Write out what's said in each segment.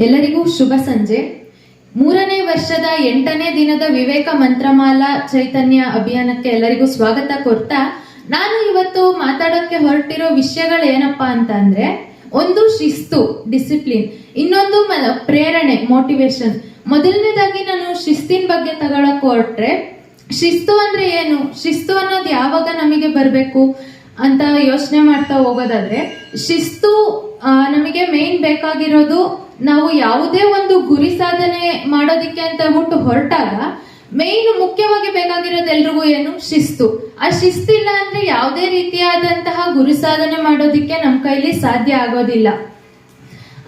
ಎಲ್ಲರಿಗೂ ಶುಭ ಸಂಜೆ. ಮೂರನೇ ವರ್ಷದ ಎಂಟನೇ ದಿನದ ವಿವೇಕ ಮಂತ್ರಮಾಲಾ ಚೈತನ್ಯ ಅಭಿಯಾನಕ್ಕೆ ಎಲ್ಲರಿಗೂ ಸ್ವಾಗತ ಕೊಡ್ತಾ, ನಾನು ಇವತ್ತು ಮಾತಾಡೋಕ್ಕೆ ಹೊರಟಿರೋ ವಿಷಯಗಳು ಏನಪ್ಪಾ ಅಂತ ಒಂದು ಶಿಸ್ತು, ಡಿಸಿಪ್ಲಿನ್, ಇನ್ನೊಂದು ಪ್ರೇರಣೆ ಮೋಟಿವೇಶನ್ ಮೊದಲನೇದಾಗಿ ನಾನು ಶಿಸ್ತಿನ ಬಗ್ಗೆ ತಗೊಳಕ್ ಹೊರಟ್ರೆ, ಶಿಸ್ತು ಅಂದ್ರೆ ಏನು? ಶಿಸ್ತು ಅನ್ನೋದು ಯಾವಾಗ ನಮಗೆ ಬರಬೇಕು ಅಂತ ಯೋಚನೆ ಮಾಡ್ತಾ ಹೋಗೋದಾದ್ರೆ, ಶಿಸ್ತು ನಮಗೆ ಮೇನ್ ಬೇಕಾಗಿರೋದು ನಾವು ಯಾವುದೇ ಒಂದು ಗುರಿ ಸಾಧನೆ ಮಾಡೋದಿಕ್ಕೆ ಅಂತ ಹೇಳ್ಬಿಟ್ಟು ಹೊರಟಾಗ ಮೇನ್ ಮುಖ್ಯವಾಗಿ ಬೇಕಾಗಿರೋದು ಎಲ್ರಿಗೂ ಏನು? ಶಿಸ್ತು. ಆ ಶಿಸ್ತಿಲ್ಲ ಅಂದ್ರೆ ಯಾವುದೇ ರೀತಿಯಾದಂತಹ ಗುರಿ ಸಾಧನೆ ಮಾಡೋದಿಕ್ಕೆ ನಮ್ಮ ಕೈಲಿ ಸಾಧ್ಯ ಆಗೋದಿಲ್ಲ.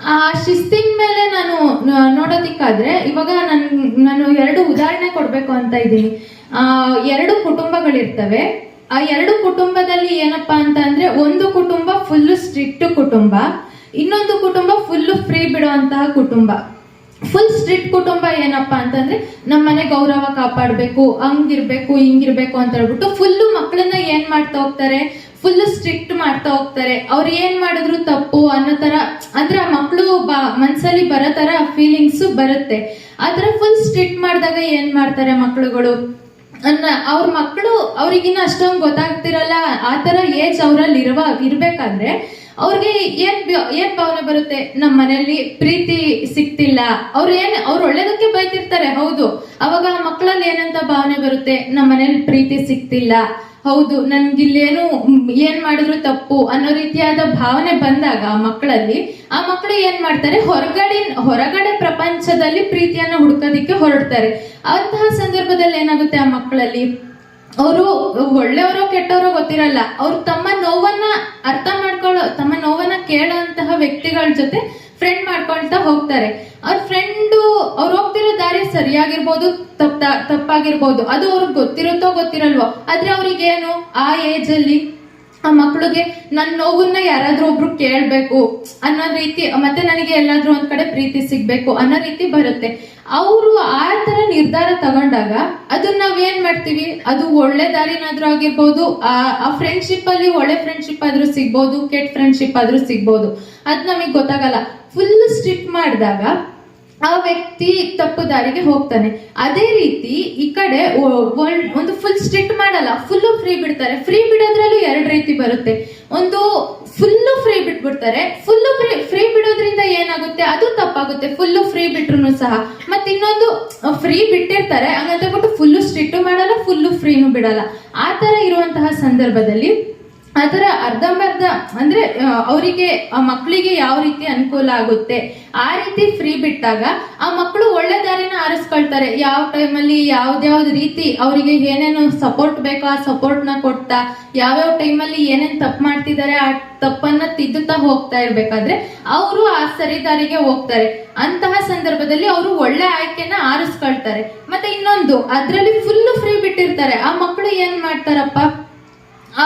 ಆ ಶಿಸ್ತಿನ ಮೇಲೆ ನಾನು ನೋಡೋದಿಕ್ಕಾದ್ರೆ, ಇವಾಗ ನನ್, ನಾನು ಎರಡು ಉದಾಹರಣೆ ಕೊಡ್ಬೇಕು ಅಂತ ಇದ್ದೀನಿ. ಆ, ಎರಡು ಕುಟುಂಬಗಳಿರ್ತವೆ. ಆ ಎರಡು ಕುಟುಂಬದಲ್ಲಿ ಏನಪ್ಪಾ ಅಂತ ಅಂದ್ರೆ, ಒಂದು ಕುಟುಂಬ ಫುಲ್ ಸ್ಟ್ರಿಕ್ಟ್ ಕುಟುಂಬ. ಇನ್ನೊಂದು ಕುಟುಂಬ ಫುಲ್ ಫ್ರೀ ಬಿಡುವಂತಹ ಕುಟುಂಬ. ಫುಲ್ ಸ್ಟ್ರಿಕ್ಟ್ ಕುಟುಂಬ ಏನಪ್ಪಾ ಅಂತಂದ್ರೆ ನಮ್ಮ ಮನೆ ಗೌರವ ಕಾಪಾಡಬೇಕು, ಹಂಗಿರ್ಬೇಕು, ಹಿಂಗಿರ್ಬೇಕು ಅಂತ ಹೇಳ್ಬಿಟ್ಟು ಫುಲ್ಲು ಮಕ್ಕಳನ್ನ ಏನ್ ಮಾಡ್ತಾ ಹೋಗ್ತಾರೆ? ಫುಲ್ ಸ್ಟ್ರಿಕ್ಟ್ ಮಾಡ್ತಾ ಹೋಗ್ತಾರೆ. ಅವ್ರು ಏನ್ ಮಾಡಿದ್ರು ತಪ್ಪು ಅನ್ನೋ ತರ, ಅಂದ್ರೆ ಆ ಮಕ್ಕಳು ಮನ್ಸಲ್ಲಿ ಬರೋ ತರ ಫೀಲಿಂಗ್ಸ್ ಬರುತ್ತೆ. ಆತರ ಫುಲ್ ಸ್ಟ್ರಿಕ್ಟ್ ಮಾಡಿದಾಗ ಏನ್ ಮಾಡ್ತಾರೆ ಮಕ್ಕಳುಗಳು ಅನ್ನ, ಅವ್ರ ಮಕ್ಕಳು ಅವ್ರಿಗಿನ್ನ ಅಷ್ಟೊಂದು ಗೊತ್ತಾಗ್ತಿರಲ್ಲ. ಆ ತರ ಏಜ್ ಅವರಲ್ಲಿ ಇರುವ, ಇರ್ಬೇಕಾದ್ರೆ ಅವ್ರಿಗೆ ಏನ್ ಏನ್ ಭಾವನೆ ಬರುತ್ತೆ? ನಮ್ಮ ಮನೆಯಲ್ಲಿ ಪ್ರೀತಿ ಸಿಕ್ತಿಲ್ಲ. ಅವ್ರು ಏನ್, ಅವ್ರು ಒಳ್ಳೇದಕ್ಕೆ ಬೈತಿರ್ತಾರೆ, ಹೌದು. ಅವಾಗ ಮಕ್ಕಳಲ್ಲಿ ಏನಂತ ಭಾವನೆ ಬರುತ್ತೆ? ನಮ್ಮ ಮನೇಲಿ ಪ್ರೀತಿ ಸಿಕ್ತಿಲ್ಲ. ಹೌದು, ನನ್ಗಿಲ್ಲೇನು ಏನ್ ಮಾಡಿದ್ರು ತಪ್ಪು ಅನ್ನೋ ರೀತಿಯಾದ ಭಾವನೆ ಬಂದಾಗ ಆ ಮಕ್ಕಳಲ್ಲಿ ಆ ಮಕ್ಕಳು ಏನ್ ಮಾಡ್ತಾರೆ? ಹೊರಗಡೆ ಹೊರಗಡೆ ಪ್ರಪಂಚದಲ್ಲಿ ಪ್ರೀತಿಯನ್ನ ಹುಡುಕೋದಿಕ್ಕೆ ಹೊರಡ್ತಾರೆ. ಅಂತಹ ಸಂದರ್ಭದಲ್ಲಿ ಏನಾಗುತ್ತೆ ಆ ಮಕ್ಕಳಲ್ಲಿ ಅವರು ಒಳ್ಳೆಯವರೋ ಕೆಟ್ಟವರೋ ಗೊತ್ತಿರಲ್ಲ. ಅವ್ರು ತಮ್ಮ ನೋವನ್ನ ಅರ್ಥ ಕೇಳೋಂತಹ ವ್ಯಕ್ತಿಗಳ ಜೊತೆ ಫ್ರೆಂಡ್ ಮಾಡ್ಕೊಳ್ತಾ ಹೋಗ್ತಾರೆ. ಅವ್ರ ಫ್ರೆಂಡು ಅವ್ರು ಹೋಗ್ತಿರೋ ದಾರಿ ಸರಿಯಾಗಿರ್ಬೋದು ತಪ್ಪ ತಪ್ಪಾಗಿರ್ಬೋದು, ಅದು ಅವ್ರಿಗೆ ಗೊತ್ತಿರುತ್ತೋ ಗೊತ್ತಿರಲ್ವೋ, ಆದ್ರೆ ಅವ್ರಿಗೇನು ಆ ಏಜ್ ಅಲ್ಲಿ ಆ ಮಕ್ಳಿಗೆ ನನ್ನ ನೋವನ್ನ ಯಾರಾದ್ರೂ ಒಬ್ರು ಕೇಳ್ಬೇಕು ಅನ್ನೋ ರೀತಿ, ಮತ್ತೆ ನನಗೆ ಎಲ್ಲಾದ್ರೂ ಒಂದ್ ಕಡೆ ಪ್ರೀತಿ ಸಿಗ್ಬೇಕು ಅನ್ನೋ ರೀತಿ ಬರುತ್ತೆ. ಅವರು ಆ ತರ ನಿರ್ಧಾರ ತಗೊಂಡಾಗ ಅದನ್ನ ನಾವ್ ಏನ್ ಮಾಡ್ತೀವಿ? ಅದು ಒಳ್ಳೆ ದಾರಿನಾದ್ರೂ ಆಗಿರ್ಬೋದು, ಆ ಆ ಫ್ರೆಂಡ್ಶಿಪ್ ಅಲ್ಲಿ ಒಳ್ಳೆ ಫ್ರೆಂಡ್ಶಿಪ್ ಆದ್ರೂ ಸಿಗ್ಬೋದು, ಕೆಟ್ಟ ಫ್ರೆಂಡ್ಶಿಪ್ ಆದ್ರೂ ಸಿಗ್ಬೋದು. ಅದ್ ನಮಗ್ ಗೊತ್ತಾಗಲ್ಲ. ಫುಲ್ ಸ್ಟ್ರಿಪ್ ಮಾಡಿದಾಗ ಆ ವ್ಯಕ್ತಿ ತಪ್ಪು ದಾರಿಗೆ ಹೋಗ್ತಾನೆ. ಅದೇ ರೀತಿ ಈ ಕಡೆ ಒಂದು ಫುಲ್ ಸ್ಟ್ರಿಕ್ಟ್ ಮಾಡಲ್ಲ ಫುಲ್ ಫ್ರೀ ಬಿಡ್ತಾರೆ. ಫ್ರೀ ಬಿಡೋದ್ರಲ್ಲೂ ಎರಡು ರೀತಿ ಬರುತ್ತೆ. ಒಂದು ಫುಲ್ ಫ್ರೀ ಬಿಟ್ಬಿಡ್ತಾರೆ. ಫುಲ್ ಫ್ರೀ ಫ್ರೀ ಬಿಡೋದ್ರಿಂದ ಏನಾಗುತ್ತೆ? ಅದು ತಪ್ಪಾಗುತ್ತೆ. ಫುಲ್ ಫ್ರೀ ಬಿಟ್ರು ಸಹ. ಮತ್ತೆ ಇನ್ನೊಂದು ಫ್ರೀ ಬಿಟ್ಟಿರ್ತಾರೆ. ಹಂಗಂತ ಬಿಟ್ಟು ಫುಲ್ ಸ್ಟ್ರಿಕ್ಟ್ ಮಾಡಲ್ಲ ಫುಲ್ ಫ್ರೀನು ಬಿಡಲ್ಲ. ಆ ತರ ಇರುವಂತಹ ಸಂದರ್ಭದಲ್ಲಿ ಅದರ ಅರ್ಧಂಬರ್ಧ ಅಂದ್ರೆ ಅವರಿಗೆ, ಆ ಮಕ್ಕಳಿಗೆ ಯಾವ ರೀತಿ ಅನುಕೂಲ ಆಗುತ್ತೆ? ಆ ರೀತಿ ಫ್ರೀ ಬಿಟ್ಟಾಗ ಆ ಮಕ್ಕಳು ಒಳ್ಳೆ ದಾರಿನ ಆರಿಸ್ಕೊಳ್ತಾರೆ. ಯಾವ ಟೈಮಲ್ಲಿ ಯಾವ್ದ್ಯಾವ್ದು ರೀತಿ ಅವರಿಗೆ ಏನೇನು ಸಪೋರ್ಟ್ ಬೇಕೋ ಆ ಸಪೋರ್ಟ್ನ ಕೊಡ್ತಾ, ಯಾವ್ಯಾವ ಟೈಮಲ್ಲಿ ಏನೇನು ತಪ್ಪು ಮಾಡ್ತಿದ್ದಾರೆ ಆ ತಪ್ಪನ್ನ ತಿದ್ದುತ್ತಾ ಹೋಗ್ತಾ ಇರ್ಬೇಕಾದ್ರೆ ಅವರು ಆ ಸರಿ ದಾರಿಗೆ ಹೋಗ್ತಾರೆ. ಅಂತಹ ಸಂದರ್ಭದಲ್ಲಿ ಅವರು ಒಳ್ಳೆ ಆಯ್ಕೆನ ಆರಿಸ್ಕೊಳ್ತಾರೆ. ಮತ್ತೆ ಇನ್ನೊಂದು, ಅದರಲ್ಲಿ ಫುಲ್ ಫ್ರೀ ಬಿಟ್ಟಿರ್ತಾರೆ. ಆ ಮಕ್ಕಳು ಏನ್ ಮಾಡ್ತಾರಪ್ಪ?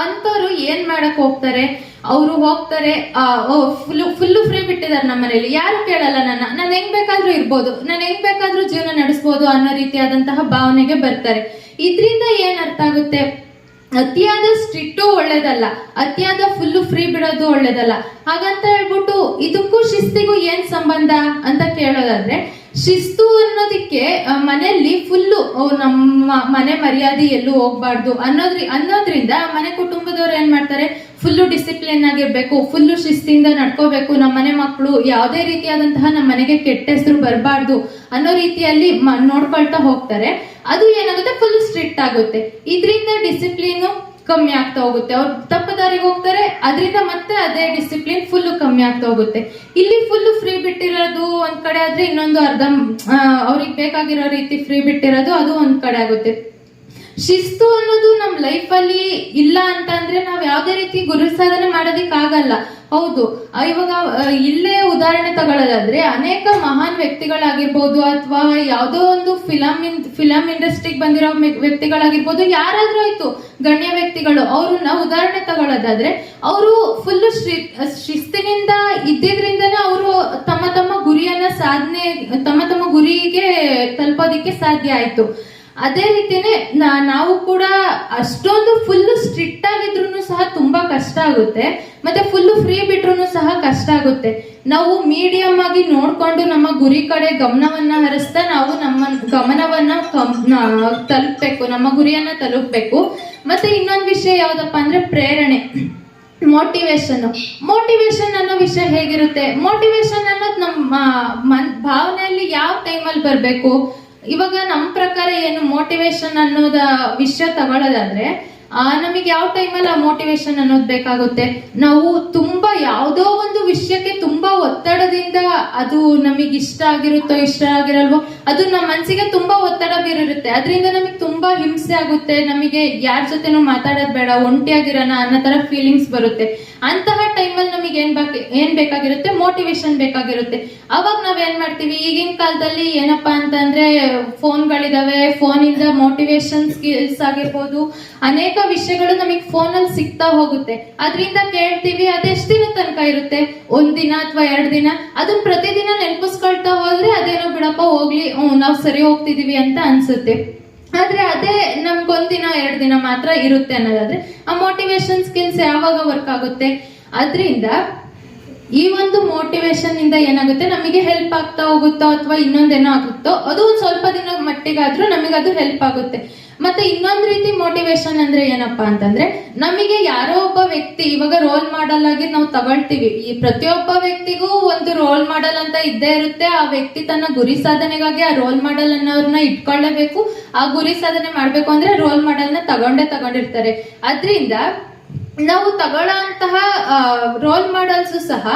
ಅಂತವ್ರು ಏನ್ ಮಾಡಕ್ ಹೋಗ್ತಾರೆ? ಅವರು ಹೋಗ್ತಾರೆ ಫುಲ್ ಫುಲ್ಲು ಫ್ರೀ ಬಿಟ್ಟಿದ್ದಾರೆ ನಮ್ಮ ಮನೇಲಿ ಯಾರು ಕೇಳಲ್ಲ ನನ್ನ. ನಾನು ಹೆಂಗ್ ಬೇಕಾದ್ರೂ ಇರ್ಬೋದು. ನಾನು ಹೆಂಗ್ ಬೇಕಾದ್ರೂ ಜೀವನ ನಡೆಸ್ಬೋದು ಅನ್ನೋ ರೀತಿಯಾದಂತಹ ಭಾವನೆಗೆ ಬರ್ತಾರೆ. ಇದ್ರಿಂದ ಏನ್ ಅರ್ಥ ಆಗುತ್ತೆ? ಅತಿಯಾದ ಸ್ಟ್ರಿಕ್ಟು ಒಳ್ಳೇದಲ್ಲ. ಅತಿಯಾದ ಫುಲ್ಲು ಫ್ರೀ ಬಿಡೋದು ಒಳ್ಳೇದಲ್ಲ. ಹಾಗಂತ ಹೇಳ್ಬಿಟ್ಟು, ಇದಕ್ಕೂ ಶಿಸ್ತಿಗೂ ಏನ್ ಸಂಬಂಧ ಅಂತ ಕೇಳೋದಾದ್ರೆ ಶಿಸ್ತು ಅನ್ನೋದಕ್ಕೆ ಮನೆಯಲ್ಲಿ ಫುಲ್ಲು ನಮ್ಮ ಮನೆ ಮರ್ಯಾದೆ ಎಲ್ಲೂ ಹೋಗ್ಬಾರ್ದು ಅನ್ನೋದ್ರಿ, ಅನ್ನೋದ್ರಿಂದ ಮನೆ ಕುಟುಂಬದವ್ರು ಏನ್ ಮಾಡ್ತಾರೆ? ಫುಲ್ಲು ಡಿಸಿಪ್ಲಿನ್ ಆಗಿರ್ಬೇಕು, ಫುಲ್ಲು ಶಿಸ್ತಿಂದ ನಡ್ಕೋಬೇಕು. ನಮ್ಮ ಮನೆ ಮಕ್ಕಳು ಯಾವುದೇ ರೀತಿಯಾದಂತಹ ನಮ್ಮ ಮನೆಗೆ ಕೆಟ್ಟ ಹೆಸರು ಬರಬಾರ್ದು ಅನ್ನೋ ರೀತಿಯಲ್ಲಿ ನೋಡ್ಕೊಳ್ತಾ ಹೋಗ್ತಾರೆ. ಅದು ಏನಾಗುತ್ತೆ? ಫುಲ್ ಸ್ಟ್ರಿಕ್ಟ್ ಆಗುತ್ತೆ. ಇದರಿಂದ ಡಿಸಿಪ್ಲಿನ್ ಕಮ್ಮಿ ಆಗ್ತಾ ಹೋಗುತ್ತೆ. ಅವ್ರು ತಪ್ಪು ದಾರಿಗೆ ಹೋಗ್ತಾರೆ, ಅದರಿಂದ ಮತ್ತೆ ಅದೇ ಡಿಸಿಪ್ಲಿನ್ ಫುಲ್ ಕಮ್ಮಿ ಆಗ್ತಾ ಹೋಗುತ್ತೆ. ಇಲ್ಲಿ ಫುಲ್ ಫ್ರೀ ಬಿಟ್ಟಿರೋದು ಒಂದ್ ಕಡೆ ಆದ್ರೆ ಇನ್ನೊಂದು ಅರ್ಧ ಅವ್ರಿಗೆ ಬೇಕಾಗಿರೋ ರೀತಿ ಫ್ರೀ ಬಿಟ್ಟಿರೋದು ಅದು ಒಂದ್ ಕಡೆ ಆಗುತ್ತೆ. ಶಿಸ್ತು ಅನ್ನೋದು ನಮ್ಮ ಲೈಫಲ್ಲಿ ಇಲ್ಲ ಅಂತ ಅಂದ್ರೆ ನಾವ್ ಯಾವ್ದೇ ರೀತಿ ಗುರು ಸಾಧನೆ ಮಾಡೋದಿಕ್ ಆಗಲ್ಲ ಹೌದು ಇವಾಗ ಇಲ್ಲೇ ಉದಾಹರಣೆ ತಗೊಳ್ಳೋದಾದ್ರೆ ಅನೇಕ ಮಹಾನ್ ವ್ಯಕ್ತಿಗಳಾಗಿರ್ಬೋದು ಅಥವಾ ಯಾವ್ದೋ ಒಂದು ಫಿಲಂ ಫಿಲಂ ಇಂಡಸ್ಟ್ರಿಗೆ ಬಂದಿರೋ ವ್ಯಕ್ತಿಗಳಾಗಿರ್ಬೋದು, ಯಾರಾದ್ರೂ ಆಯ್ತು, ಗಣ್ಯ ವ್ಯಕ್ತಿಗಳು, ಅವ್ರನ್ನ ಉದಾಹರಣೆ ತಗೊಳ್ಳೋದಾದ್ರೆ ಅವರು ಫುಲ್ ಶಿಸ್ತಿನಿಂದ ಇದ್ದಿದ್ರಿಂದನೇ ಅವರು ತಮ್ಮ ತಮ್ಮ ಗುರಿಯನ್ನ ಸಾಧನೆ, ತಮ್ಮ ತಮ್ಮ ಗುರಿಗೆ ತಲುಪೋದಿಕ್ಕೆ ಸಾಧ್ಯ ಆಯ್ತು. ಅದೇ ರೀತಿನೇ ನಾವು ಕೂಡ ಅಷ್ಟೊಂದು ಫುಲ್ ಸ್ಟ್ರಿಕ್ಟ್ ಆಗಿದ್ರು ಸಹ ತುಂಬಾ ಕಷ್ಟ ಆಗುತ್ತೆ. ಮತ್ತೆ ಫುಲ್ ಫ್ರೀ ಬಿಟ್ರು ಸಹ ಕಷ್ಟ ಆಗುತ್ತೆ. ನಾವು ಮೀಡಿಯಂ ಆಗಿ ನೋಡ್ಕೊಂಡು ನಮ್ಮ ಗುರಿ ಕಡೆ ಗಮನವನ್ನ ಹರಿಸ್ತಾ ನಾವು ನಮ್ಮ ಗಮನವನ್ನ ತಲುಪಬೇಕು, ನಮ್ಮ ಗುರಿಯನ್ನ ತಲುಪಬೇಕು. ಮತ್ತೆ ಇನ್ನೊಂದು ವಿಷಯ ಯಾವ್ದಪ್ಪ ಅಂದ್ರೆ ಪ್ರೇರಣೆ. ಮೋಟಿವೇಶನ್ ಮೋಟಿವೇಶನ್ ಅನ್ನೋ ವಿಷಯ ಹೇಗಿರುತ್ತೆ? ಮೋಟಿವೇಶನ್ ಅನ್ನೋದು ನಮ್ಮ ಮನ್, ಭಾವನೆಯಲ್ಲಿ ಯಾವ ಟೈಮಲ್ಲಿ ಬರಬೇಕು? ಇವಾಗ ನಮ್ಮ ಪ್ರಕಾರ ಏನು ಮೋಟಿವೇಶನ್ ಅನ್ನೋದ ವಿಷಯ ತಗೊಳ್ಳೋದಾದ್ರೆ ಆ, ನಮಗೆ ಯಾವ ಟೈಮಲ್ಲಿ ಆ ಮೋಟಿವೇಶನ್ ಅನ್ನೋದು ಬೇಕಾಗುತ್ತೆ? ನಾವು ತುಂಬಾ ಯಾವುದೋ ಒಂದು ವಿಷಯಕ್ಕೆ ತುಂಬಾ ಒತ್ತಡದಿಂದ ಅದು ನಮಗೆ ಇಷ್ಟ ಆಗಿರುತ್ತೋ ಇಷ್ಟ ಆಗಿರಲ್ವೋ, ಅದು ನಮ್ಮ ಮನಸ್ಸಿಗೆ ತುಂಬಾ ಒತ್ತಡ ಬೀರಿರುತ್ತೆ. ಅದರಿಂದ ನಮಗೆ ತುಂಬಾ ಹಿಂಸೆ ಆಗುತ್ತೆ. ನಮಗೆ ಯಾರ ಜೊತೆನೂ ಮಾತಾಡೋದ್ ಬೇಡ, ಒಂಟಿಯಾಗಿರೋಣ ಅನ್ನೋ ತರ ಫೀಲಿಂಗ್ಸ್ ಬರುತ್ತೆ. ಅಂತಹ ಟೈಮಲ್ಲಿ ನಮಗೆ ಏನ್ ಬೇಕು, ಏನ್ ಬೇಕಾಗಿರುತ್ತೆ? ಮೋಟಿವೇಶನ್ ಬೇಕಾಗಿರುತ್ತೆ. ಅವಾಗ ನಾವ್ ಏನ್ ಮಾಡ್ತೀವಿ? ಈಗಿನ ಕಾಲದಲ್ಲಿ ಏನಪ್ಪಾ ಅಂತಂದ್ರೆ ಫೋನ್ಗಳಿದಾವೆ ಫೋನಿಂದ ಮೋಟಿವೇಶನ್ ಸ್ಕಿಲ್ಸ್ ಆಗಿರ್ಬೋದು. ಅನೇಕ ವಿಷಯಗಳು ನಮಗೆ ಫೋನಲ್ಲಿ ಸಿಗ್ತಾ ಹೋಗುತ್ತೆ. ಅದರಿಂದ ಕೇಳ್ತೀವಿ, ಅದೆಷ್ಟು ದಿನ ತನಕ ಇರುತ್ತೆ? ಒಂದಿನ ದಿನ ಅಥವಾ ಎರಡ್ ದಿನ ಅದನ್ನ ಪ್ರತಿದಿನ ನೆನಪಿಸ್ಕೊಳ್ತಾ ಹೋದ್ರೆ ಅದೇನೋ ಬಿಡಪ್ಪ, ಹೋಗ್ಲಿ ನಾವ್ ಸರಿ ಹೋಗ್ತಿದೀವಿ ಅಂತ ಅನ್ಸುತ್ತೆ. ಆದ್ರೆ ಅದೇ ನಮ್ಗೊಂದಿನ ಎರಡು ದಿನ ಮಾತ್ರ ಇರುತ್ತೆ ಅನ್ನೋದಾದ್ರೆ, ಆ ಮೋಟಿವೇಶನ್ ಸ್ಕಿಲ್ಸ್ ಯಾವಾಗ ವರ್ಕ್ ಆಗುತ್ತೆ? ಅದರಿಂದ ಈ ಒಂದು ಮೋಟಿವೇಶನ್ ಇಂದ ಏನಾಗುತ್ತೆ? ನಮಗೆ ಹೆಲ್ಪ್ ಆಗ್ತಾ ಹೋಗುತ್ತೋ ಅಥವಾ ಇನ್ನೊಂದೇನೋ ಆಗುತ್ತೋ, ಅದು ಒಂದು ಸ್ವಲ್ಪ ದಿನ ಮಟ್ಟಿಗಾದ್ರೂ ನಮಗೆ ಅದು ಹೆಲ್ಪ್ ಆಗುತ್ತೆ. ಮತ್ತೆ ಇನ್ನೊಂದ್ ರೀತಿ ಮೋಟಿವೇಶನ್ ಅಂದ್ರೆ ಏನಪ್ಪಾ ಅಂತಂದ್ರೆ, ನಮಗೆ ಯಾರೋ ಒಬ್ಬ ವ್ಯಕ್ತಿ ಇವಾಗ ರೋಲ್ ಮಾಡಲ್ ಆಗಿ ನಾವು ತಗೊಳ್ತೀವಿ. ಈ ಪ್ರತಿಯೊಬ್ಬ ವ್ಯಕ್ತಿಗೂ ಒಂದು ರೋಲ್ ಮಾಡಲ್ ಅಂತ ಇದ್ದೇ ಇರುತ್ತೆ. ಆ ವ್ಯಕ್ತಿ ತನ್ನ ಗುರಿ ಸಾಧನೆಗಾಗಿ ಆ ರೋಲ್ ಮಾಡಲ್ ಅನ್ನೋರ್ನ ಇಟ್ಕೊಳ್ಳೇಬೇಕು. ಆ ಗುರಿ ಸಾಧನೆ ಮಾಡ್ಬೇಕು ಅಂದ್ರೆ ರೋಲ್ ಮಾಡಲ್ನ ತಗೊಂಡೇ ತಗೊಂಡಿರ್ತಾರೆ. ಅದ್ರಿಂದ ನಾವು ತಗೊಳ್ಳೋ ಅಂತಹ ರೋಲ್ ಮಾಡೆಲ್ಸ್ ಸಹ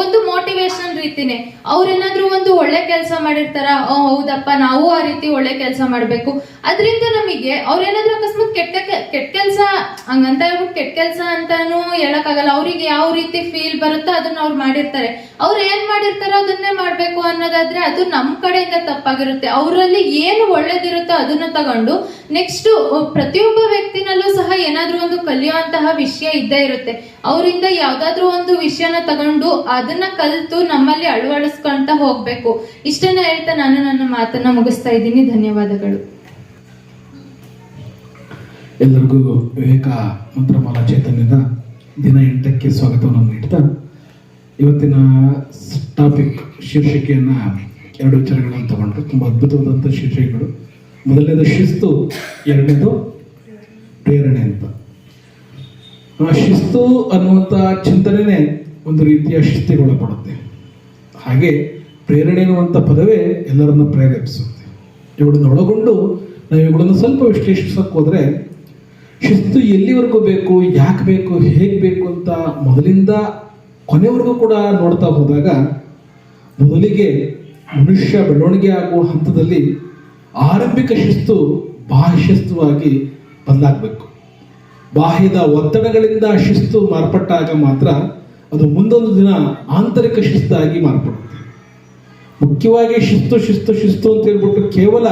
ಒಂದು ಮೋಟಿವೇಶನ್ ರೀತಿನೇ. ಅವ್ರೇನಾದ್ರೂ ಒಂದು ಒಳ್ಳೆ ಕೆಲಸ ಮಾಡಿರ್ತಾರ? ಹೌದಪ್ಪ, ನಾವು ಆ ರೀತಿ ಒಳ್ಳೆ ಕೆಲಸ ಮಾಡ್ಬೇಕು. ಅದರಿಂದ ನಮಗೆ ಅವ್ರೇನಾದ್ರೂ ಅಕಸ್ಮಾತ್ ಕೆಟ್ಟ ಕೆಟ್ಟ ಕೆಲಸ, ಹಂಗಂತ ಹೇಳ್ಬಿಟ್ಟು ಕೆಟ್ಟ ಕೆಲಸ ಅಂತಾನು ಹೇಳಕ್ಕಾಗಲ್ಲ. ಅವ್ರಿಗೆ ಯಾವ ರೀತಿ ಫೀಲ್ ಬರುತ್ತೋ ಅದನ್ನ ಅವ್ರು ಮಾಡಿರ್ತಾರೆ. ಅವ್ರು ಏನ್ ಮಾಡಿರ್ತಾರೋ ಅದನ್ನೇ ಮಾಡ್ಬೇಕು ಅನ್ನೋದಾದ್ರೆ ಅದು ನಮ್ ಕಡೆಯಿಂದ ತಪ್ಪಾಗಿರುತ್ತೆ. ಅವರಲ್ಲಿ ಏನು ಒಳ್ಳೇದಿರುತ್ತೋ ಅದನ್ನ ತಗೊಂಡು ನೆಕ್ಸ್ಟ್ ಪ್ರತಿಯೊಬ್ಬ ವ್ಯಕ್ತಿನಲ್ಲೂ ಸಹ ಏನಾದ್ರೂ ಒಂದು ಕಲಿಯುವಂತಹ ವಿಷಯ ಇದ್ದೇ ಇರುತ್ತೆ. ಅವರಿಂದ ಯಾವ್ದಾದ್ರೂ ಒಂದು ವಿಷಯನ ತಗೊಂಡು ಅದನ್ನ ಕಲಿತು ನಮ್ಮಲ್ಲಿ ಅಳವಡಿಸ್ಕೊಂತ ಹೋಗ್ಬೇಕು. ಇಷ್ಟನ್ನ ಹೇಳ್ತಾ ನಾನು ನನ್ನ ಮಾತನ್ನ ಮುಗಿಸ್ತಾ ಇದ್ದೀನಿ. ಧನ್ಯವಾದಗಳು. ಎಲ್ಲರಿಗೂ ವಿವೇಕ ಮಂತ್ರಮಾಲಾ ಚೈತನ್ಯದ ದಿನ ಎಂಟಕ್ಕೆ ಸ್ವಾಗತವನ್ನು ನೀಡ್ತಾ ಇವತ್ತಿನ ಟಾಪಿಕ್ ಶೀರ್ಷಿಕೆಯನ್ನ ಎರಡು ವಿಚಾರಗಳನ್ನು ತಗೊಂಡ್ರು. ತುಂಬ ಅದ್ಭುತವಾದಂಥ ಶೀರ್ಷಿಕೆಗಳು. ಮೊದಲನೇದು ಶಿಸ್ತು, ಎರಡನೇದು ಪ್ರೇರಣೆ ಅಂತ. ಶಿಸ್ತು ಅನ್ನುವಂಥ ಚಿಂತನೆನೇ ಒಂದು ರೀತಿಯ ಶಿಸ್ತಿಗೊಳಪಡುತ್ತೆ. ಹಾಗೆ ಪ್ರೇರಣೆ ಎನ್ನುವಂಥ ಪದವೇ ಎಲ್ಲರನ್ನು ಪ್ರೇರೇಪಿಸುತ್ತೆ. ಇವುಗಳನ್ನು ಒಳಗೊಂಡು ನಾವು ಇವುಗಳನ್ನು ಸ್ವಲ್ಪ ವಿಶ್ಲೇಷಿಸಕ್ಕೆ ಹೋದರೆ ಶಿಸ್ತು ಎಲ್ಲಿವರೆಗೂ ಬೇಕು, ಯಾಕೆ ಬೇಕು, ಹೇಗೆ ಬೇಕು ಅಂತ ಮೊದಲಿಂದ ಕೊನೆವರೆಗೂ ಕೂಡ ನೋಡ್ತಾ ಹೋದಾಗ ಮೊದಲಿಗೆ ಮನುಷ್ಯ ಬೆಳವಣಿಗೆ ಆಗುವ ಹಂತದಲ್ಲಿ ಆರಂಭಿಕ ಶಿಸ್ತು ಬಾಹ್ಯ ಶಿಸ್ತುವಾಗಿ ಬದಲಾಗಬೇಕು. ಬಾಹ್ಯದ ಒತ್ತಡಗಳಿಂದ ಶಿಸ್ತು ಮಾರ್ಪಟ್ಟಾಗ ಮಾತ್ರ ಅದು ಮುಂದೊಂದು ದಿನ ಆಂತರಿಕ ಶಿಸ್ತಾಗಿ ಮಾರ್ಪಡುತ್ತೆ. ಮುಖ್ಯವಾಗಿ ಶಿಸ್ತು ಶಿಸ್ತು ಶಿಸ್ತು ಅಂತ ಹೇಳ್ಬಿಟ್ಟು ಕೇವಲ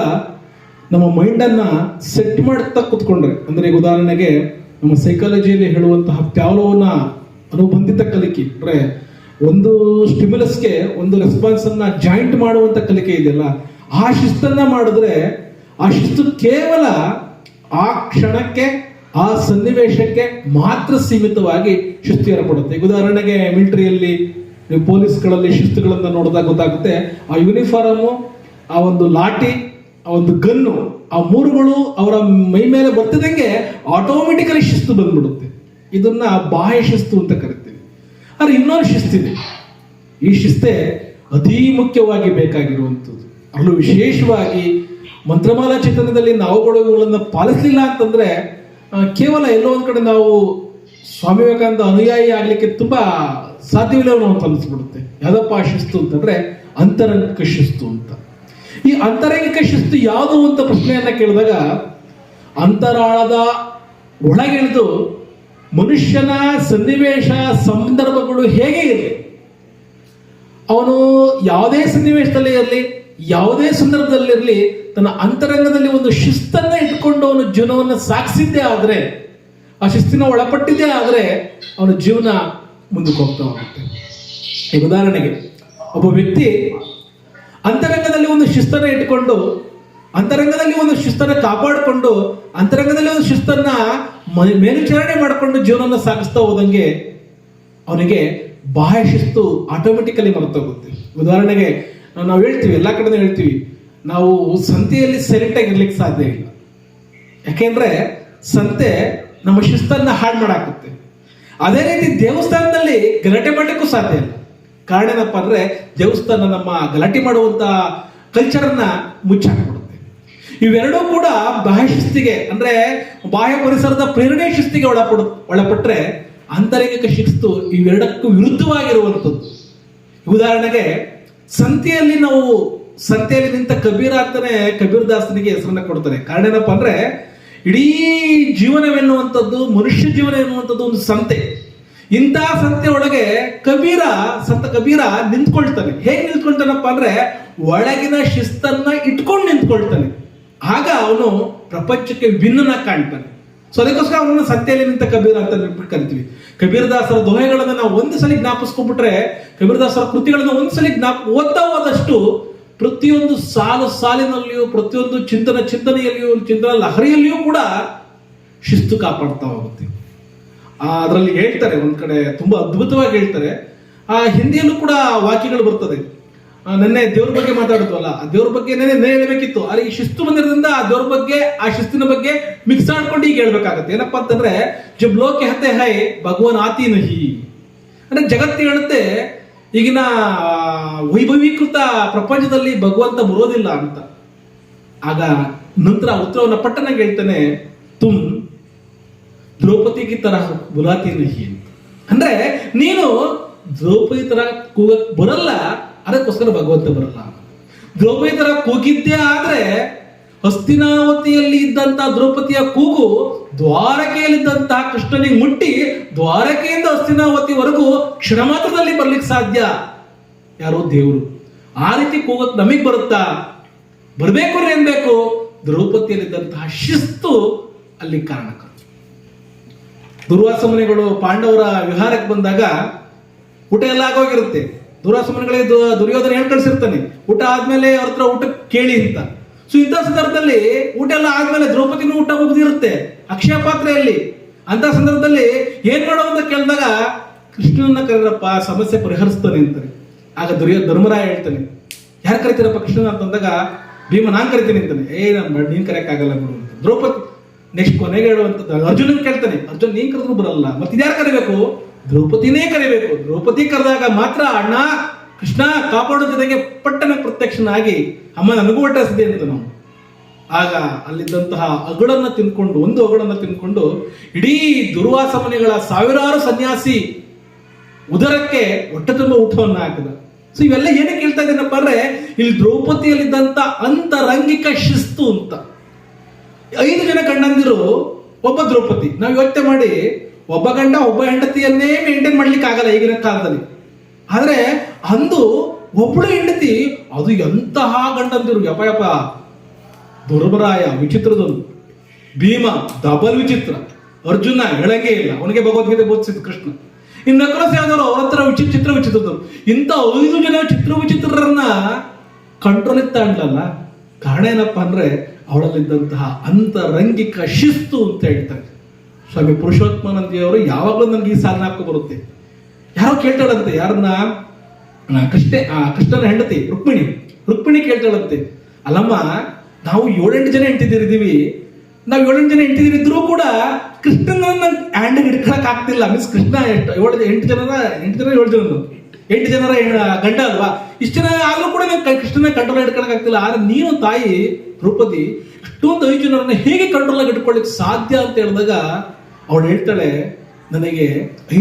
ನಮ್ಮ ಮೈಂಡನ್ನು ಸೆಟ್ ಮಾಡ್ತಾ ಕೂತ್ಕೊಂಡ್ರೆ, ಅಂದರೆ ಈಗ ಉದಾಹರಣೆಗೆ ನಮ್ಮ ಸೈಕಾಲಜಿಯಲ್ಲಿ ಹೇಳುವಂತಹ ಪ್ಯಾಲೋನ ಅನುಬಂಧಿತ ಕಲಿಕೆ, ಅಂದರೆ ಒಂದು ಸ್ಟಿಮ್ಯುಲಸ್ಗೆ ಒಂದು ರೆಸ್ಪಾನ್ಸ್ ಅನ್ನ ಜಾಯಿಂಟ್ ಮಾಡುವಂತ ಕಲಿಕೆ ಇದೆಯಲ್ಲ, ಆ ಶಿಸ್ತನ್ನ ಮಾಡಿದ್ರೆ ಆ ಶಿಸ್ತು ಕೇವಲ ಆ ಕ್ಷಣಕ್ಕೆ ಆ ಸನ್ನಿವೇಶಕ್ಕೆ ಮಾತ್ರ ಸೀಮಿತವಾಗಿ ಶಿಸ್ತು ಏರ್ಪಡುತ್ತೆ ಉದಾಹರಣೆಗೆ ಮಿಲಿಟರಿಯಲ್ಲಿ ನೀವು ಪೊಲೀಸ್ಗಳಲ್ಲಿ ಶಿಸ್ತುಗಳನ್ನು ನೋಡಿದಾಗ ಗೊತ್ತಾಗುತ್ತೆ, ಆ ಯೂನಿಫಾರ್ಮು ಆ ಒಂದು ಲಾಠಿ, ಆ ಒಂದು ಗನ್ನು, ಆ ಮೂರುಗಳು ಅವರ ಮೈ ಮೇಲೆ ಬರ್ತಿದಂಗೆ ಆಟೋಮೆಟಿಕಲಿ ಶಿಸ್ತು ಬಂದ್ಬಿಡುತ್ತೆ. ಇದನ್ನ ಬಾಹ್ಯ ಶಿಸ್ತು ಅಂತ ಕರಿತೀವಿ. ಆದ್ರೆ ಇನ್ನೊಂದು ಶಿಸ್ತಿದೆ. ಈ ಶಿಸ್ತೆ ಅತೀ ಮುಖ್ಯವಾಗಿ ಬೇಕಾಗಿರುವಂಥದ್ದು. ಅಲ್ಲೂ ವಿಶೇಷವಾಗಿ ಮಂತ್ರಮಾಲಾ ಚಿತ್ರಣದಲ್ಲಿ ನಾವುಗಳು ಇವುಗಳನ್ನು ಪಾಲಿಸಲಿಲ್ಲ ಅಂತಂದ್ರೆ ಕೇವಲ ಎಲ್ಲೋ ಒಂದ್ ಕಡೆ ನಾವು ಸ್ವಾಮಿ ವಿವೇಕಾನಂದ ಅನುಯಾಯಿ ಆಗ್ಲಿಕ್ಕೆ ತುಂಬಾ ಸಾಧ್ಯವಿಲ್ಲ ನಾವು ಅಂತ ಅನಿಸ್ಬಿಡುತ್ತೆ ಯಾವ್ದಪ್ಪ ಶಿಸ್ತು ಅಂತಂದ್ರೆ ಅಂತರಂಗಿಕ ಶಿಸ್ತು ಅಂತ. ಈ ಅಂತರಂಗಿಕ ಶಿಸ್ತು ಯಾವುದು ಅಂತ ಪ್ರಶ್ನೆಯನ್ನ ಕೇಳಿದಾಗ ಅಂತರಾಳದ ಒಳಗಿಳಿದು ಮನುಷ್ಯನ ಸನ್ನಿವೇಶ ಸಂದರ್ಭಗಳು ಹೇಗೆ ಇರಲಿ? ಅವನು ಯಾವುದೇ ಸನ್ನಿವೇಶದಲ್ಲಿ ಇರಲಿ, ಯಾವುದೇ ಸಂದರ್ಭದಲ್ಲಿರಲಿ ತನ್ನ ಅಂತರಂಗದಲ್ಲಿ ಒಂದು ಶಿಸ್ತನ್ನ ಇಟ್ಕೊಂಡು ಅವನು ಜೀವನವನ್ನು ಸಾಗಿಸಿದ್ದೇ ಆದರೆ, ಆ ಶಿಸ್ತಿನ ಒಳಪಟ್ಟಿದ್ದೇ ಆದರೆ ಅವನ ಜೀವನ ಮುಂದಕ್ಕೆ ಹೋಗ್ತಾ ಹೋಗುತ್ತೆ. ಈಗ ಉದಾಹರಣೆಗೆ, ಒಬ್ಬ ವ್ಯಕ್ತಿ ಅಂತರಂಗದಲ್ಲಿ ಒಂದು ಶಿಸ್ತನ್ನ ಇಟ್ಕೊಂಡು, ಅಂತರಂಗದಲ್ಲಿ ಒಂದು ಶಿಸ್ತನ್ನ ಕಾಪಾಡಿಕೊಂಡು, ಅಂತರಂಗದಲ್ಲಿ ಒಂದು ಶಿಸ್ತನ್ನ ಮೇಲ್ವಿಚಾರಣೆ ಮಾಡಿಕೊಂಡು ಜೀವನವನ್ನು ಸಾಗಿಸ್ತಾ ಹೋದಂಗೆ ಅವನಿಗೆ ಬಾಹ್ಯ ಶಿಸ್ತು ಆಟೋಮೆಟಿಕಲಿ ಮರೆತೋಗುತ್ತೆ. ಉದಾಹರಣೆಗೆ, ನಾವು- ಹೇಳ್ತೀವಿ, ಎಲ್ಲ ಕಡೆ ಹೇಳ್ತೀವಿ ನಾವು ಸಂತೆಯಲ್ಲಿ ಸೆಲೆಕ್ಟಾಗಿ ಇರ್ಲಿಕ್ಕೆ ಸಾಧ್ಯ ಇಲ್ಲ. ಯಾಕೆಂದ್ರೆ ಸಂತೆ ನಮ್ಮ ಶಿಸ್ತನ್ನ ಹಾಳು ಮಾಡಾಕುತ್ತೆ. ಅದೇ ರೀತಿ ದೇವಸ್ಥಾನದಲ್ಲಿ ಗಲಾಟೆ ಮಾಡಲಿಕ್ಕೂ ಸಾಧ್ಯ ಇಲ್ಲ. ಕಾರಣ ಏನಪ್ಪ ಅಂದ್ರೆ ದೇವಸ್ಥಾನ ನಮ್ಮ ಗಲಾಟೆ ಮಾಡುವಂತ ಕಲ್ಚರನ್ನ ಮುಚ್ಚಾಕ್ಬಿಡುತ್ತೆ. ಇವೆರಡೂ ಕೂಡ ಬಾಹ್ಯ ಶಿಸ್ತಿಗೆ ಅಂದ್ರೆ ಬಾಹ್ಯ ಪರಿಸರದ ಪ್ರೇರಣೆ ಶಿಸ್ತಿಗೆ ಒಳಪಡ, ಒಳಪಟ್ರೆ ಆಂತರಿಕ ಶಿಸ್ತು ಇವೆರಡಕ್ಕೂ ವಿರುದ್ಧವಾಗಿರುವಂಥದ್ದು. ಉದಾಹರಣೆಗೆ ಸಂತೆಯಲ್ಲಿ ನಾವು ಸಂತೆಯಲ್ಲಿ ನಿಂತ ಕಬೀರ ಕಬೀರ್ ದಾಸನಿಗೆ ಹೆಸರನ್ನ ಕೊಡ್ತಾರೆ. ಕಾರಣ ಏನಪ್ಪಾ ಅಂದ್ರೆ, ಇಡೀ ಜೀವನವೆನ್ನುವಂಥದ್ದು, ಮನುಷ್ಯ ಜೀವನ ಎನ್ನುವಂಥದ್ದು ಒಂದು ಸಂತೆ. ಇಂಥ ಸಂತೆ ಒಳಗೆ ಕಬೀರ, ಸಂತ ಕಬೀರ ನಿಂತ್ಕೊಳ್ತಾನೆ. ಹೇಗೆ ನಿಂತ್ಕೊಳ್ತಾನಪ್ಪ ಅಂದ್ರೆ, ಒಳಗಿನ ಶಿಸ್ತನ್ನ ಇಟ್ಕೊಂಡು ನಿಂತ್ಕೊಳ್ತಾನೆ. ಆಗ ಅವನು ಪ್ರಪಂಚಕ್ಕೆ ಭಿನ್ನನ ಕಾಣ್ತಾನೆ. ಸೊ ಅದಕ್ಕೋಸ್ಕರ ಅವನನ್ನ ಸಂತೆಯಲ್ಲಿ ನಿಂತ ಕಬೀರ ಅಂತ ಹೇಳ್ಬಿಟ್ಟು ಕರಿತೀವಿ. ಕಬೀರದಾಸರ ದೊಹೆಗಳನ್ನ ನಾವು ಒಂದು ಸಲ ಜ್ಞಾಪಿಸ್ಕೊಂಡ್ಬಿಟ್ರೆ ಕಬೀರದಾಸರ ಕೃತಿಗಳನ್ನ ಒಂದು ಸಲ ಜ್ಞಾಪ, ಓದ್ತಾ ಹೋದಷ್ಟು ಪ್ರತಿಯೊಂದು ಸಾಲು ಸಾಲಿನಲ್ಲಿಯೂ, ಪ್ರತಿಯೊಂದು ಚಿಂತನ ಚಿಂತನೆಯಲ್ಲಿಯೂ, ಚಿಂತನ ಲಹರಿಯಲ್ಲಿಯೂ ಕೂಡ ಶಿಸ್ತು ಕಾಪಾಡ್ತಾ ಹೋಗುತ್ತೆ. ಅದರಲ್ಲಿ ಹೇಳ್ತಾರೆ, ಒಂದು ಕಡೆ ತುಂಬಾ ಅದ್ಭುತವಾಗಿ ಹೇಳ್ತಾರೆ. ಆ, ಹಿಂದಿಯಲ್ಲೂ ಕೂಡ ವಾಕ್ಯಗಳು ಬರ್ತದೆ. ನೆನ್ನೆ ದೇವ್ರ ಬಗ್ಗೆ ಮಾತಾಡಿದ್ವಲ್ಲ, ಆ ದೇವ್ರ ಬಗ್ಗೆ ನೆನ್ನೆ ಹೇಳಬೇಕಿತ್ತು. ಅಲ್ಲಿ ಶಿಸ್ತು ಬಂದಿರೋದ್ರಿಂದ ಆ ದೇವ್ರ ಬಗ್ಗೆ, ಆ ಶಿಸ್ತಿನ ಬಗ್ಗೆ ಮಿಕ್ಸ್ ಆಡ್ಕೊಂಡು ಈಗ ಹೇಳ್ಬೇಕಾಗತ್ತೆ. ಏನಪ್ಪಾ ಅಂತಂದ್ರೆ ಜಬ್ ಲೋಕೆ ಹತೆ ಹೈ ಭಗವಾನ್ ಆತಿ ನಹಿ. ಅಂದ್ರೆ ಜಗತ್ತು ಹೇಳುತ್ತೆ ಈಗಿನ ವೈಭವೀಕೃತ ಪ್ರಪಂಚದಲ್ಲಿ ಭಗವಂತ ಬರೋದಿಲ್ಲ ಅಂತ. ಆಗ ನಂತರ ಉತ್ತರವನ್ನು ಪಟ್ಟಣ ಹೇಳ್ತಾನೆ ತುಮ್ ದ್ರೌಪದಿಗೆ ತರ ಬುಲಾತಿ ನಹಿ ಅಂತ. ಅಂದ್ರೆ ನೀನು ದ್ರೌಪದಿ ತರ ಕೂಗಕ್ ಬರಲ್ಲ, ಅದಕ್ಕೋಸ್ಕರ ಭಗವಂತ ಬರಲ್ಲ. ದ್ರೌಪದಿ ತರ ಕೂಗಿದ್ದೇ ಆದ್ರೆ ಹಸ್ತಿನಾವತಿಯಲ್ಲಿ ಇದ್ದಂತ ದ್ರೌಪದಿಯ ಕೂಗು ದ್ವಾರಕೆಯಲ್ಲಿದ್ದಂತಹ ಕೃಷ್ಣನಿಗೆ ಮುಟ್ಟಿ ದ್ವಾರಕೆಯಿಂದ ಹಸ್ತಿನಾವತಿವರೆಗೂ ಕ್ಷಣ ಮಾತ್ರದಲ್ಲಿ ಬರ್ಲಿಕ್ಕೆ ಸಾಧ್ಯ? ಯಾರೋ? ದೇವರು. ಆ ರೀತಿ ಕೂಗಕ್ ನಮಗ್ ಬರುತ್ತಾ? ಬರಬೇಕು ಅಂದ್ರೆ ಏನ್ಬೇಕು? ದ್ರೌಪದಿಯಲ್ಲಿದ್ದಂತಹ ಶಿಸ್ತು ಅಲ್ಲಿ ಕಾರಣಕ ದುರ್ವಾಸಮನೆಗಳು ಪಾಂಡವರ ವಿಹಾರಕ್ಕೆ ಬಂದಾಗ ಊಟ ಎಲ್ಲ ಆಗೋಗಿರುತ್ತೆ. ದುರ್ವಾಸಮನೆಗಳೇ ದುರ್ಯೋಧನ ಹೇಳ್ ಕಳ್ಸಿರ್ತಾನೆ. ಊಟ ಆದ್ಮೇಲೆ ಅವ್ರ ಹತ್ರ ಊಟ ಕೇಳಿ ಅಂತ. ಸೊ ಇಂಥ ಸಂದರ್ಭದಲ್ಲಿ ಊಟ ಎಲ್ಲ ಆದ್ಮೇಲೆ ದ್ರೌಪದಿನೂ ಊಟ ಮುಗಿದಿರುತ್ತೆ. ಅಕ್ಷಯ ಪಾತ್ರೆಯಲ್ಲಿ. ಅಂತ ಸಂದರ್ಭದಲ್ಲಿ ಏನ್ ಮಾಡೋ ಅಂತ ಕೇಳಿದಾಗ ಕೃಷ್ಣನ ಕರೆದ್ರಪ್ಪ, ಸಮಸ್ಯೆ ಪರಿಹರಿಸ್ತಾನೆ ಅಂತಾನೆ ಆಗ ದುರ್ಯೋ, ಧರ್ಮರಾಯ ಹೇಳ್ತಾನೆ. ಯಾರು ಕರಿತೀರಪ್ಪ ಕೃಷ್ಣನ? ಅಂತಂದಾಗ ಭೀಮ ನಾನ್ ಕರಿತೀನಿ ಅಂತಾನೆ. ಏ, ನಾನು ನೀನ್ ಕರೆಯಕ್ಕಾಗಲ್ಲ ನೋಡು ದ್ರೌಪದಿ ನೆಕ್ಸ್ಟ್ ಕೊನೆಗೆ ಹೇಳುವಂಥದ್ದು, ಅರ್ಜುನನ್ ಕೇಳ್ತಾನೆ. ಅರ್ಜುನ್, ನೀನ್ ಕರೆದ್ರು ಬರಲ್ಲ. ಮತ್ತೆ ಯಾರು ಕರಿಬೇಕು? ದ್ರೌಪದಿನೇ ಕರಿಬೇಕು. ದ್ರೌಪದಿ ಕರೆದಾಗ ಮಾತ್ರ ಅಣ್ಣ ಕೃಷ್ಣ ಕಾಪಾಡೋ ಜೊತೆಗೆ ಪಟ್ಟಣ ಪ್ರತ್ಯಕ್ಷನಾಗಿ ಅಮ್ಮ ನನಗೂ ಒಟ್ಟಿಸಿದೆ ಅಂತ ನಾವು. ಆಗ ಅಲ್ಲಿದ್ದಂತಹ ಅಗಳನ್ನ ತಿನ್ಕೊಂಡು, ಒಂದು ಅಗಳನ್ನ ತಿನ್ಕೊಂಡು ಇಡೀ ದುರ್ವಾಸ ಮನೆಗಳ ಸಾವಿರಾರು ಸನ್ಯಾಸಿ ಉದರಕ್ಕೆ ಹೊಟ್ಟೆ ತುಂಬ ಊಟವನ್ನು ಹಾಕಿದ. ಸೊ ಇವೆಲ್ಲ ಏನಕ್ಕೆ ಹೇಳ್ತಾ ಇದ್ದೀನಪ್ಪ ಅಂದ್ರೆ ಇಲ್ಲಿ ದ್ರೌಪದಿಯಲ್ಲಿದ್ದಂಥ ಅಂತರಂಗಿಕ ಶಿಸ್ತು ಅಂತ. ಐದು ಜನ ಗಂಡಂದಿರು, ಒಬ್ಬ ದ್ರೌಪದಿ. ನಾವು ಯೋಚನೆ ಮಾಡಿ, ಒಬ್ಬ ಗಂಡ ಒಬ್ಬ ಹೆಂಡತಿಯನ್ನೇ ಮೇಂಟೈನ್ ಮಾಡ್ಲಿಕ್ಕೆ ಆಗಲ್ಲ ಈಗಿನ ಕಾಲದಲ್ಲಿ. ಆದ್ರೆ ಅಂದು ಒಬ್ಬಳು ಹೆಂಡತಿ, ಅದು ಎಂತಹ ಗಂಡಂದಿರು ಯಪ ಯಪ ದುರ್ಬರಾಯ ವಿಚಿತ್ರದೊಂದು ಭೀಮ, ಡಬಲ್ ವಿಚಿತ್ರ. ಅರ್ಜುನ ಹೇಳಂಗೆ ಇಲ್ಲ. ಅವನಿಗೆ ಭಗವದ್ಗೀತೆ ಬೋಧಿಸಿದ ಕೃಷ್ಣ. ಇನ್ನು ನಕಲ ಯಾವ್ದಾರು ಅವ್ರ ಹತ್ರ ವಿಚಿತ್ರ, ಚಿತ್ರ ವಿಚಿತ್ರದವರು. ಇಂಥ ಐದು ಜನ ಚಿತ್ರ ವಿಚಿತ್ರರನ್ನ ಕಂಟ್ರೋಲ್ ತಾಂಡ್ಲಲ್ಲ ಕಾರಣ ಏನಪ್ಪ ಅಂದ್ರೆ ಅವಳಲ್ಲಿದ್ದಂತಹ ಅಂತರಂಗಿಕ ಶಿಸ್ತು ಅಂತ ಹೇಳ್ತಾರೆ. ಸ್ವಾಮಿ ಪುರುಷೋತ್ತಮಾನಂದಿಯವರು ಯಾವಾಗಲೂ ನನಗೆ ಈ ಸಾಧನೆ ಹಾಕೋ ಬರುತ್ತೆ. ಯಾರೋ ಕೇಳ್ತಾಳಂತೆ, ಯಾರನ್ನ? ಕೃಷ್ಣ ಕೃಷ್ಣನ ಹೆಂಡತಿ, ರುಕ್ಮಿಣಿ. ರುಕ್ಮಿಣಿ ಕೇಳ್ತಾಳಂತೆ. ಅಲ್ಲಮ್ಮ, ನಾವು ಏಳೆಂಟು ಜನ ಹೆಂಡತಿದ್ದೀರಿದ್ದೀವಿ ನಾವು ಏಳೆಂಟು ಜನ ಹೆಂಡತಿದಿರಿದ್ರು ಕೂಡ ಕೃಷ್ಣನ ಹ್ಯಾಂಡ್ ಹಿಡ್ಕೊಳಕ್ ಆಗ್ತಿಲ್ಲ. ಮೀನ್ಸ್ ಕೃಷ್ಣ ಎಷ್ಟು, ಏಳು, ಎಂಟು ಜನರ, ಎಂಟು ಜನ ಏಳು ಜನ ಎಂಟು ಜನರ ಗಂಡ ಅಲ್ವಾ? ಇಷ್ಟು ಜನ ಆದ್ರೂ ಕೂಡ ಕೃಷ್ಣನ ಕಂಟ್ರೋಲ್ ಹಿಡ್ಕೊಳಕ್ ಆಗ್ತಿಲ್ಲ. ಆದ್ರೆ ನೀನು ತಾಯಿ, ದ್ರೌಪದಿ ಇಷ್ಟೊಂದು ಐದು ಜನರನ್ನ ಹೇಗೆ ಕಂಟ್ರೋಲ್ ಆಗಿ ಇಟ್ಕೊಳ್ಳಿಕ್ ಸಾಧ್ಯ ಅಂತ ಹೇಳಿದಾಗ, ಅವಳು ಹೇಳ್ತಾಳೆ, ನನಗೆ